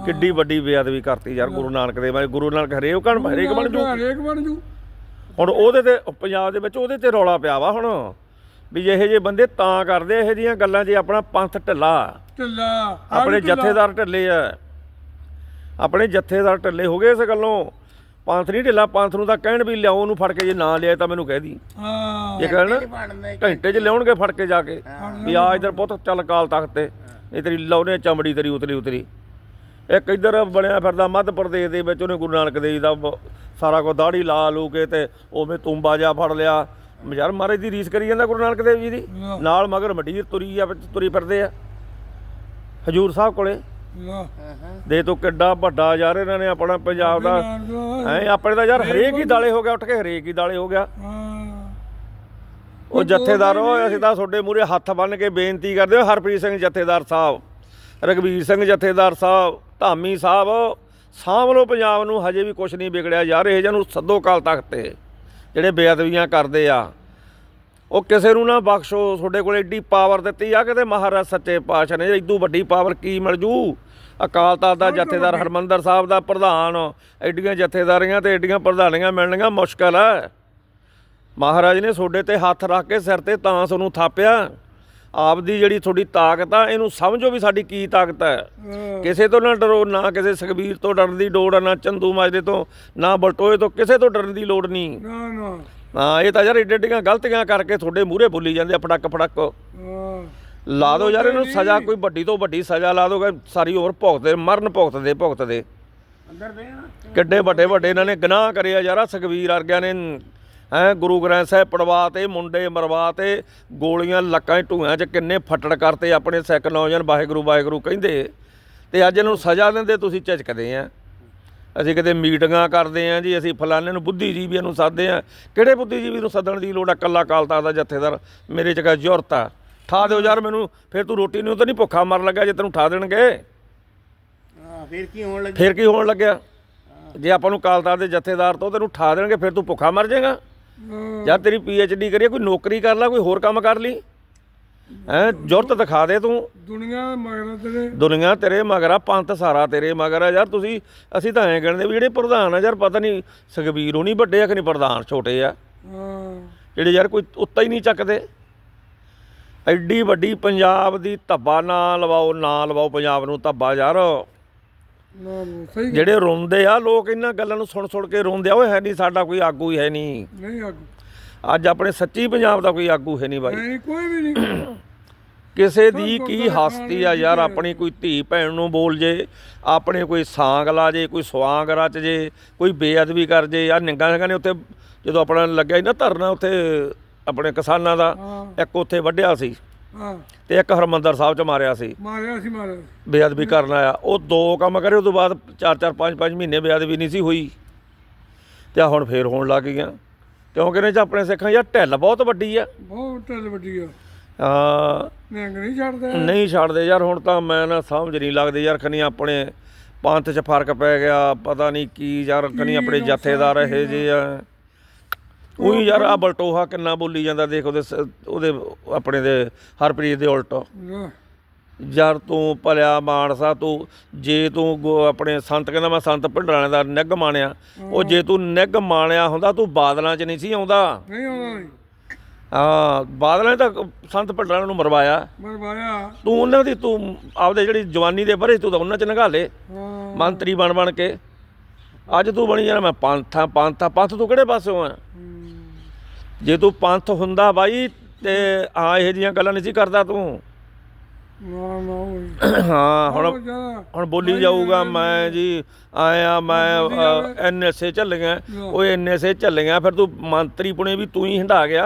Speaker 1: ਕਿੱਡੀ ਵੱਡੀ ਬੇਅਦਬੀ ਕਰਤੀ ਯਾਰ ਗੁਰੂ ਨਾਨਕ ਦੇ ਬਾਰੇ। ਗੁਰੂ ਨਾਨਕ ਹਰੇਕ ਕਣ ਹਰੇਕ ਬਣ ਜੂ।
Speaker 2: ਹਰੇਕ ਬਣ ਜੂ।
Speaker 1: ਹੁਣ ਉਹਦੇ ਤੇ ਪੰਜਾਬ ਦੇ ਵਿੱਚ ਉਹਦੇ ਤੇ ਰੌਲਾ ਪਿਆ ਵਾ ਹੁਣ। ਵੀ ਜਿਹੇ ਜਿਹੇ ਬੰਦੇ ਤਾਂ ਕਰਦੇ ਇਹੋ ਜਿਹੀਆਂ ਗੱਲਾਂ ਜੇ ਆਪਣਾ ਪੰਥ ਢਿੱਲਾ।
Speaker 2: ਢਿੱਲਾ
Speaker 1: ਆਪਣੇ ਜਥੇਦਾਰ ਢਿੱਲੇ ਆ। ਆਪਣੇ ਜਥੇਦਾਰ ਢਿੱਲੇ ਹੋ ਗਏ ਇਸ ਗੱਲੋਂ। ਪੰਥ ਨਹੀਂ ਢਿੱਲਾ ਪੰਥ ਨੂੰ ਤਾਂ ਕਹਿਣ ਵੀ ਲਿਆਓ ਉਹਨੂੰ ਫੜ ਕੇ ਜੇ ਨਾ ਲਿਆਏ ਤਾਂ ਮੈਨੂੰ ਕਹਿ ਦੀ।
Speaker 2: ਹਾਂ।
Speaker 1: ਇਹ ਕਹਿਣ ਘੰਟੇ 'ਚ ਲਿਆਉਣਗੇ ਫੜ ਕੇ ਜਾ ਕੇ। ਵੀ ਆ ਇਧਰ ਪੁੱਤ ਚੱਲ ਕਾਲ ਤਖਤ ਤੇ। ਇਹ ਤੇਰੀ ਲਾਉਨੇ ਚਮੜੀ ਤੇਰੀ ਉਤਰੀ ਉਤਰੀ। ਇੱਕ ਇਧਰ ਬਣਿਆ ਫਿਰਦਾ ਮੱਧ ਪ੍ਰਦੇਸ਼ ਦੇ ਵਿੱਚ ਉਹਨੇ ਗੁਰੂ ਨਾਨਕ ਦੇਵ ਜੀ ਦਾ ਸਾਰਾ ਕੋ ਦਾੜੀ ਲਾ ਲੂ ਕੇ ਤੇ ਉਵੇਂ ਤੁੰਬਾ ਜਾ ਫੜ ਲਿਆ। ਯਾਰ ਮਹਾਰਾਜ ਦੀ ਰੀਸ ਕਰੀ ਜਾਂਦਾ ਗੁਰੂ ਨਾਨਕ ਦੇਵ ਜੀ ਦੀ। ਨਾਲ ਮਗਰ ਮੰਡੀਰ ਤੁਰੀ ਆ ਵਿੱਚ ਤੁਰੀ ਫਿਰਦੇ ਆ। ਹਜੂਰ ਸਾਹਿਬ ਕੋਲੇ। ਦੇ ਤੋਂ ਕਿੱਡਾ ਵੱਡਾ ਯਾਰ ਇਹਨਾਂ ਨੇ ਆਪਣਾ ਪੰਜਾਬ ਦਾ। ਐ ਆਪਣੇ ਦਾ ਯਾਰ ਹਰੇਕ ਹੀ ਦਾਲੇ ਹੋ ਗਿਆ ਉੱਠ ਕੇ ਹਰੇਕ ਹੀ ਦਾਲੇ ਹੋ ਗਿਆ। ਉਹ ਜਥੇਦਾਰ ਉਹ ਅਸੀਂ ਤਾਂ ਤੁਹਾਡੇ ਮੂਰੇ ਹੱਥ ਬੰਨ ਕੇ ਬੇਨਤੀ ਕਰਦੇ ਹਾਂ ਹਰਪ੍ਰੀਤ ਸਿੰਘ ਜਥੇਦਾਰ ਸਾਹਿਬ। ਰਗਵੀਰ ਸਿੰਘ ਜਥੇਦਾਰ ਸਾਹਿਬ ਧਾਮੀ ਸਾਹਿਬ ਲਓ ਪੰਜਾਬ ਨੂੰ ਹਜੇ ਵੀ ਕੁਝ ਨਹੀਂ ਵਿਗੜਿਆ ਯਾਰ ਇਹ ਨੂੰ ਸੱਦੋ ਕਾਲ ਤੱਕ ਤੇ ਜਿਹੜੇ ਬੇਅਦਬੀਆਂ ਕਰਦੇ ਆ। ਉਹ ਕਿਸੇ ਨੂੰ ਨਾ ਬਖਸ਼ੋ ਤੁਹਾਡੇ ਕੋਲ ਐਡੀ ਪਾਵਰ ਦਿੱਤੀ ਆ ਕਿਤੇ ਮਹਾਰਾਜ ਸੱਚੇ ਪਾਤਸ਼ਾਹ ਨੇ ਇਦੋਂ ਵੱਡੀ ਪਾਵਰ ਕੀ ਮਿਲ ਜੂ? ਅਕਾਲ ਤਖਤ ਦਾ ਜਥੇਦਾਰ ਹਰਮੰਦਰ ਸਾਹਿਬ ਦਾ ਪ੍ਰਧਾਨ ਐਡੀਆਂ ਜਥੇਦਾਰੀਆਂ ਤੇ ਐਡੀਆਂ ਪ੍ਰਧਾਨੀਆਂ ਮਿਲਣੀਆਂ ਮੁਸ਼ਕਲ ਹੈ। ਮਹਾਰਾਜ ਨੇ ਤੁਹਾਡੇ ਤੇ ਹੱਥ ਰੱਖ ਕੇ ਸਿਰ ਤੇ ਤਾਂ ਤੁਹਾਨੂੰ ਥਾਪਿਆ। ਆਪਦੀ ਜਿਹੜੀ ਤੁਹਾਡੀ ਤਾਕਤ ਆ ਇਹਨੂੰ ਸਮਝੋ ਵੀ ਸਾਡੀ ਕੀ ਤਾਕਤ ਹੈ। ਕਿਸੇ ਤੋਂ ਨਾ ਡਰੋ ਨਾ ਕਿਸੇ ਸੁਖਬੀਰ ਤੋਂ ਡਰਨ ਦੀ ਲੋੜ ਆ ਨਾ ਚੰਦੂ ਮਾਜਦੇ ਤੋਂ ਨਾ ਬਲਟੋਏ ਤੋਂ ਕਿਸੇ ਤੋਂ ਡਰਨ ਦੀ ਲੋੜ ਨਹੀਂ।
Speaker 2: ਨਾ ਨਾ।
Speaker 1: ਹਾਂ ਇਹ ਤਾਂ ਯਾਰ ਏਡੇ ਏਡੀਆਂ ਗਲਤੀਆਂ ਕਰਕੇ ਤੁਹਾਡੇ ਮੂਹਰੇ ਬੋਲੀ ਜਾਂਦੇ ਆ ਫੜਕ ਫੜਕ। ਲਾ ਦਿਓ ਯਾਰ ਇਹਨੂੰ ਸਜ਼ਾ ਕੋਈ ਵੱਡੀ ਤੋਂ ਵੱਡੀ ਸਜ਼ਾ ਲਾ ਦੋਗੇ ਸਾਰੀ ਉਮਰ ਭੁਗਤਦੇ ਮਰਨ ਭੁਗਤਦੇ ਭੁਗਤਦੇ।
Speaker 3: ਅੰਦਰ ਦੇ
Speaker 1: ਕਿੱਡੇ ਵੱਡੇ ਵੱਡੇ ਇਹਨਾਂ ਨੇ ਗੁਨਾਹ ਕਰਿਆ ਯਾਰਾ ਸੁਖਬੀਰ ਵਰਗਿਆਂ ਨੇ ਹੈ ਗੁਰੂ ਗ੍ਰੰਥ ਸਾਹਿਬ ਪੜਵਾ ਤੇ ਮੁੰਡੇ ਮਰਵਾ ਤੇ ਗੋਲੀਆਂ ਲੱਕਾਂ 'ਚ ਢੂਆਂ 'ਚ ਕਿੰਨੇ ਫੱਟੜ ਕਰਤੇ ਆਪਣੇ ਸਿੱਖ ਨੌਜਵਾਨ ਵਾਹਿਗੁਰੂ ਵਾਹਿਗੁਰੂ ਕਹਿੰਦੇ। ਤੇ ਅੱਜ ਇਹਨੂੰ ਸਜ਼ਾ ਦਿੰਦੇ ਤੁਸੀਂ ਝਿਜਕਦੇ ਆ। ਅਸੀਂ ਕਿਤੇ ਮੀਟਿੰਗਾਂ ਕਰਦੇ ਆ ਜੀ ਅਸੀਂ ਫਲਾਣੇ ਨੂੰ ਬੁੱਧੀਜੀਵੀਆਂ ਨੂੰ ਸੱਦਦੇ ਆ। ਕਿਹੜੇ ਬੁੱਧੀਜੀਵੀ ਨੂੰ ਸੱਦਣ ਦੀ ਲੋੜ ਆ? ਕੱਲਾ ਕਾਲਤਾ ਦਾ ਜਥੇਦਾਰ ਮੇਰੇ ਚ ਕਾ ਜ਼ੁਰਤ ਆ। ਠਾ ਦਿਓ ਯਾਰ ਮੈਨੂੰ ਫਿਰ ਤੂੰ ਰੋਟੀ ਨੂੰ ਤਾਂ ਨਹੀਂ ਭੁੱਖਾ ਮਰ ਲੱਗਾ ਜੇ ਤੈਨੂੰ ਠਾ ਦੇਣਗੇ।
Speaker 3: ਹਾਂ ਫਿਰ ਕੀ ਹੋਣ ਲੱਗੀ
Speaker 1: ਫਿਰ ਕੀ ਹੋਣ ਲੱਗਿਆ? ਜੇ ਆਪਾਂ ਨੂੰ ਕਾਲਤਾਰ ਦੇ ਜਥੇਦਾਰ ਤੋਂ ਤੈਨੂੰ ਠਾ ਦੇਣਗੇ ਫਿਰ ਤੂੰ ਭੁੱਖਾ ਮਰ ਜਾਏਗਾ। ਯਾਰ ਤੇਰੀ ਡੀ ਕਰੀਏ ਕੋਈ ਨੌਕਰੀ ਕਰ ਲੈ ਕੋਈ ਹੋਰ ਕੰਮ ਕਰ ਲਈ। ਹੈ ਜ਼ੁਰਤ ਦਿਖਾ ਦੇ ਤੂੰ।
Speaker 2: ਦੁਨੀਆ ਮਗਰ ਤੇਰੇ।
Speaker 1: ਦੁਨੀਆ ਤੇਰੇ ਮਗਰ ਪੰਥ ਸਾਰਾ ਤੇਰੇ ਮਗਰ ਆ। ਯਾਰ ਤੁਸੀਂ ਅਸੀਂ ਤਾਂ ਐਂ ਕਹਿੰਦੇ ਵੀ ਜਿਹੜੇ ਪ੍ਰਧਾਨ ਆ ਯਾਰ ਪਤਾ ਨਹੀਂ ਸੁਖਬੀਰ ਉਹ ਨਹੀਂ ਵੱਡੇ ਆ ਕਿ ਨਹੀਂ ਪ੍ਰਧਾਨ ਛੋਟੇ ਆ। ਜਿਹੜੇ ਯਾਰ ਕੋਈ ਉੱਤਾ ਹੀ ਨਹੀਂ ਚੱਕਦੇ। ਐਡੀ ਵੱਡੀ ਪੰਜਾਬ ਦੀ ਧੱਬਾ ਨਾ ਲਵਾਓ ਨਾ ਲਵਾਓ ਪੰਜਾਬ ਨੂੰ ਧੱਬਾ ਯਾਰ।
Speaker 2: ਸਹੀ
Speaker 1: ਜਿਹੜੇ ਰੋਂਦੇ ਆ ਲੋਕ ਇਹਨਾਂ ਗੱਲਾਂ ਨੂੰ ਸੁਣ ਸੁਣ ਕੇ ਰੋਂਦੇ ਆ ਓਏ ਹੈ ਨਹੀਂ ਸਾਡਾ ਕੋਈ ਆਗੂ ਹੀ ਹੈ ਨਹੀਂ
Speaker 2: ਨਹੀਂ ਆਗੂ।
Speaker 1: ਅੱਜ ਆਪਣੇ ਸੱਚੀ ਪੰਜਾਬ ਦਾ ਕੋਈ ਆਗੂ ਹੈ ਨਹੀਂ ਬਾਈ।
Speaker 2: ਨਹੀਂ ਕੋਈ ਵੀ ਨਹੀਂ।
Speaker 1: ਕਿਸੇ ਦੀ ਕੀ ਹਸਤੀ ਆ ਯਾਰ ਆਪਣੀ ਕੋਈ ਧੀ ਭੈਣ ਨੂੰ ਬੋਲ ਜੇ ਆਪਣੇ ਕੋਈ ਸਾਂਗ ਲਾ ਜੇ ਕੋਈ ਸਵਾਂਗ ਰਚ ਜੇ ਕੋਈ ਬੇਅਦਬੀ ਕਰ ਜੇ ਯਾਰ ਨਿੰਗਾ ਸਿੰਘਾਂ ਨੇ ਉੱਥੇ ਜਦੋਂ ਆਪਣਾ ਲੱਗਿਆ ਨਾ ਧਰਨਾ ਉੱਥੇ ਆਪਣੇ ਕਿਸਾਨਾਂ ਦਾ ਇੱਕ ਉੱਥੇ ਵੱਢਿਆ ਸੀ।
Speaker 2: ਹਾਂ।
Speaker 1: ਤੇ ਇੱਕ ਹਰਮੰਦਰ ਸਾਹਿਬ ਚ ਮਾਰਿਆ ਸੀ।
Speaker 2: ਮਾਰਿਆ ਸੀ ਮਾਰਿਆ
Speaker 1: ਬੇਅਦਬੀ ਕਰਨ ਆਇਆ। ਉਹ ਦੋ ਕੰਮ ਕਰੇ ਉਸ ਤੋਂ ਬਾਅਦ 4-4 5-5 ਮਹੀਨੇ ਬੇਅਦਬੀ ਨਹੀਂ ਸੀ ਹੋਈ। ਤੇ ਆਹ ਹੁਣ ਫੇਰ ਹੋਣ ਲੱਗ ਗਈਆਂ। ਕਿਉਂਕਿ ਨੇ ਚ ਆਪਣੇ ਸਿੱਖਾਂ ਯਾਰ ਢਿੱਲ ਬਹੁਤ ਵੱਡੀ ਆ।
Speaker 2: ਬਹੁਤ ਢਿੱਲ ਵੱਡੀ ਆ।
Speaker 1: ਹਾਂ।
Speaker 2: ਨਿਹੰਗ ਨਹੀਂ ਛੱਡਦੇ।
Speaker 1: ਨਹੀਂ ਛੱਡਦੇ ਯਾਰ ਹੁਣ ਤਾਂ ਮੈਂ ਨਾ ਸਮਝ ਨਹੀਂ ਲੱਗਦੀ ਯਾਰ ਖਨੀ ਆਪਣੇ ਪੰਥ 'ਚ ਫ਼ਰਕ ਪੈ ਗਿਆ ਪਤਾ ਨਹੀਂ ਕੀ ਯਾਰ ਖਨੀ ਆਪਣੇ ਜਥੇਦਾਰ ਇਹ ਜੇ ਆ। ਉਹੀ ਯਾਰ ਆ ਬਲਟੋਹਾ ਕਿੰਨਾ ਬੋਲੀ ਜਾਂਦਾ ਦੇਖ ਉਹਦੇ ਸ- ਉਹਦੇ ਆਪਣੇ ਦੇ ਹਰਪ੍ਰੀਤ ਦੇ ਉਲਟ।
Speaker 2: ਲੈ,
Speaker 1: ਯਾਰ ਤੂੰ ਭਲਿਆ ਮਾਨਸਾ ਤੂੰ ਜੇ ਤੂੰ ਗੋ- ਆਪਣੇ ਸੰਤ ਕਹਿੰਦਾ ਮੈਂ ਸੰਤ ਭਿੰਡਰਾਣੇ ਦਾ ਨਿੱਘ ਮਾਣਿਆ ਉਹ ਜੇ ਤੂੰ ਨਿੱਘ ਮਾਣਿਆ ਹੁੰਦਾ ਤੂੰ ਬਾਦਲਾਂ 'ਚ ਨਹੀਂ ਸੀ ਆਉਂਦਾ।
Speaker 2: ਨਹੀਂ ਆਉਂਦਾ ਨਹੀਂ
Speaker 1: ਹਾਂ ਬਾਦਲਾਂ ਨੇ ਤਾਂ ਸੰਤ ਭਿੰਡਰਾਣੇ ਨੂੰ ਮਰਵਾਇਆ।
Speaker 2: ਮਰਵਾਇਆ।
Speaker 1: ਤੂੰ ਉਹਨਾਂ ਦੀ ਤੂੰ ਆਪਦੇ ਜਿਹੜੀ ਜਵਾਨੀ ਦੇ ਬਰੇ ਤੂੰ ਤਾਂ ਉਹਨਾਂ 'ਚ ਨਗਾ ਲੇ।
Speaker 2: ਹਾਂ।
Speaker 1: ਮੰਤਰੀ ਬਣ ਬਣ ਕੇ। ਅੱਜ ਤੂੰ ਬਣੀ ਜਾਣਾ ਮੈਂ ਪੰਥ ਪੰਥ ਪੰਥ ਤੂੰ ਕਿਹੜੇ ਪਾਸਿਓਂ ਆ। ਜੇ ਤੂੰ ਪੰਥ ਹੁੰਦਾ ਬਾਈ ਤੇ ਆ ਇਹੋ ਜੀਆਂ ਗੱਲਾਂ ਨਹੀਂ ਸੀ ਕਰਦਾ ਤੂੰ।
Speaker 2: ਨਾ ਨਾ ਹੋਈ
Speaker 1: ਹਾਂ ਹੁਣ ਹੁਣ ਬੋਲੀ ਜਾਊਗਾ ਮੈਂ ਜੀ ਆਇਆ ਮੈਂ ਐਨਐਸਏ ਚੱਲ ਗਿਆ ਉਹ ਐਨਐਸਏ ਚੱਲ ਗਿਆ ਫਿਰ ਤੂੰ ਮੰਤਰੀ ਪੁਣੇ ਵੀ ਤੂੰ ਹੀ ਹੰਡਾ ਗਿਆ।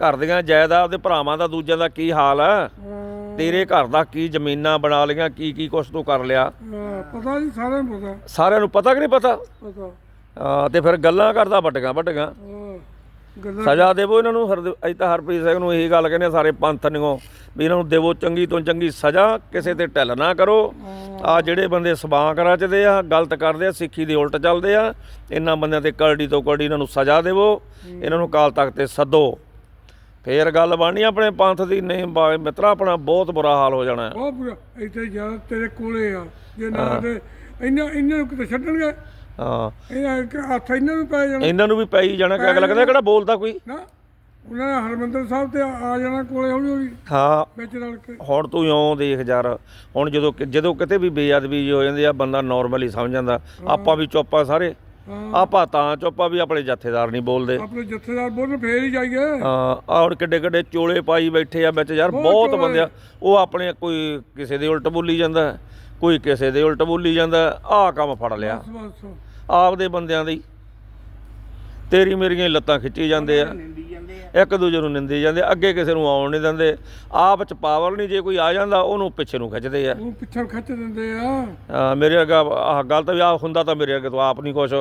Speaker 1: ਘਰ ਦੀਆਂ ਜਾਇਦਾਦ ਦੇ ਭਰਾਵਾਂ ਦਾ ਦੂਜਿਆਂ ਦਾ ਕੀ ਹਾਲ ਆ? ਤੇਰੇ ਘਰ ਦਾ ਕੀ ਜ਼ਮੀਨਾਂ ਬਣਾ ਲਈਆਂ ਕੀ ਕੀ ਕੁਛ ਤੂੰ ਕਰ ਲਿਆ?
Speaker 2: ਹਾਂ, ਪਤਾ ਨਹੀਂ ਸਾਰਿਆਂ ਨੂੰ ਪਤਾ।
Speaker 1: ਸਾਰਿਆਂ ਨੂੰ ਪਤਾ ਕਿ ਨਹੀਂ ਪਤਾ?
Speaker 2: ਪਤਾ।
Speaker 1: ਹਾਂ, ਤੇ ਫਿਰ ਗੱਲਾਂ ਕਰਦਾ ਵੱਡੀਆਂ ਵੱਡੀਆਂ।
Speaker 2: ਹਾਂ, ਗੱਲਾਂ
Speaker 1: ਸਜ਼ਾ ਦੇਵੋ ਇਹਨਾਂ ਨੂੰ ਹਰ ਅਜ ਤਾਂ ਹਰਪ੍ਰੀਤ ਸਿੰਘ ਨੂੰ ਇਹੀ ਗੱਲ ਕਹਿੰਦੇ ਸਾਰੇ ਪੰਥ ਨਿਓ ਵੀ ਇਹਨਾਂ ਨੂੰ ਦੇਵੋ ਚੰਗੀ ਤੋਂ ਚੰਗੀ ਸਜ਼ਾ ਕਿਸੇ ਤੇ ਢਿੱਲ ਨਾ ਕਰੋ। ਆ ਜਿਹੜੇ ਬੰਦੇ ਸਬਾਂਕ ਰਚਦੇ ਆ ਗਲਤ ਕਰਦੇ ਆ ਸਿੱਖੀ ਦੇ ਉਲਟ ਚੱਲਦੇ ਆ ਇਹਨਾਂ ਬੰਦਿਆਂ ਤੇ ਕਰੜੀ ਤੋਂ ਕਰੜੀ ਇਹਨਾਂ ਨੂੰ ਸਜ਼ਾ ਦੇਵੋ ਇਹਨਾਂ ਨੂੰ ਕਾਲ ਤੱਕ ਤੇ ਸੱਦੋ। ਫੇਰ ਗੱਲ ਬਣਨੀ ਆਪਣੇ ਪੰਥ ਦੀ ਨਹੀਂ ਬਾ- ਮਿੱਤਰਾ ਆਪਣਾ ਬਹੁਤ ਬੁਰਾ ਹਾਲ ਹੋ ਜਾਣਾ। ਹੈ।
Speaker 2: ਬਹੁਤ ਬੁਰਾ ਇੱਥੇ ਜਾ ਤੇਰੇ ਕੋਲੇ ਆ। ਜੇ ਨਾ ਤੇ ਇਹਨਾਂ ਇਹਨਾਂ ਨੂੰ ਕਿਤੇ ਛੱਡਣਗੇ?
Speaker 1: ਹਾਂ।
Speaker 2: ਇਹਨਾਂ ਇੱਕ ਹੱਥ ਇਹਨਾਂ ਨੂੰ ਪੈ ਜਾਣਾ?
Speaker 1: ਇਹਨਾਂ ਨੂੰ ਵੀ ਪਈ ਜਾਣਾ ਕਿ ਅਗਲਾ ਕਹਿੰਦਾ ਕਿਹੜਾ ਬੋਲਦਾ ਕੋਈ?
Speaker 2: ਨਾ ਉਹਨਾਂ ਨੇ ਹਰਮੰਦਰ ਸਾਹਿਬ ਤੇ ਆ ਜਾਣਾ ਕੋਲੇ ਹੌਲੀ ਹੌਲੀ।
Speaker 1: ਹਾਂ।
Speaker 2: ਵਿੱਚ ਰਲ ਕੇ।
Speaker 1: ਹੁਣ ਤੂੰ ਇਉਂ ਦੇਖ ਯਾਰ ਹੁਣ ਜਦੋਂ ਕਿ- ਜਦੋਂ ਕਿਤੇ ਵੀ ਬੇਅਦਬੀ ਹੋ ਜਾਂਦੀ ਆ ਬੰਦਾ ਨਾਰਮਲੀ ਸਮਝ ਜਾਂਦਾ। ਆਪਾਂ ਵੀ ਚੁੱਪ ਆ ਸਾਰੇ। ਆਪਾਂ ਤਾਂ ਚੁੱਪ ਵੀ ਆਪਣੇ ਜਥੇਦਾਰ ਨਹੀਂ ਬੋਲਦੇ।
Speaker 2: ਆਪਣੇ ਜਥੇਦਾਰ ਬੋਲਣ ਫੇਰ ਹੀ ਜਾਈਏ।
Speaker 1: ਹਾਂ ਹੁਣ ਕਿੱਡੇ ਕਿੱਡੇ ਚੋਲੇ ਪਾਈ ਬੈਠੇ ਆ ਵਿੱਚ ਯਾਰ ਬਹੁਤ। ਬੰਦੇ ਉਹ ਆਪਣੇ ਕੋਈ ਕਿਸੇ ਦੇ ਉਲਟ ਬੋਲੀ ਜਾਂਦਾ ਕੋਈ ਕਿਸੇ ਦੇ ਉਲਟ ਬੋਲੀ ਜਾਂਦਾ ਆਹ ਕੰਮ ਫੜ ਲਿਆ। ਆਪਦੇ ਬੰਦਿਆਂ ਦੀ। ਤੇਰੀ ਮੇਰੀਆਂ ਹੀ ਲੱਤਾਂ ਖਿੱਚੀ ਜਾਂਦੇ ਆ। ਇੱਕ ਦੂਜੇ ਨੂੰ ਨਿੰਦੇ ਜਾਂਦੇ ਅੱਗੇ ਕਿਸੇ ਨੂੰ ਆਉਣ ਨਹੀਂ ਦਿੰਦੇ। ਆਪ ਚ ਪਾਵਰ ਨਹੀਂ ਜੇ ਕੋਈ ਆ ਜਾਂਦਾ ਉਹਨੂੰ ਪਿੱਛੇ ਨੂੰ ਖਿੱਚਦੇ ਆ।
Speaker 2: ਉਹ ਪਿੱਛੇ ਖਿੱਚ ਦਿੰਦੇ ਆ।
Speaker 1: ਆ, ਮੇਰੇ ਅੱਗਾ ਆਹ ਗੱਲ ਤਾਂ ਵੀ ਆ ਹੁੰਦਾ ਤਾਂ ਮੇਰੇ ਅੱਗੇ ਤੋਂ ਆਪ ਨਹੀਂ ਕੁਛ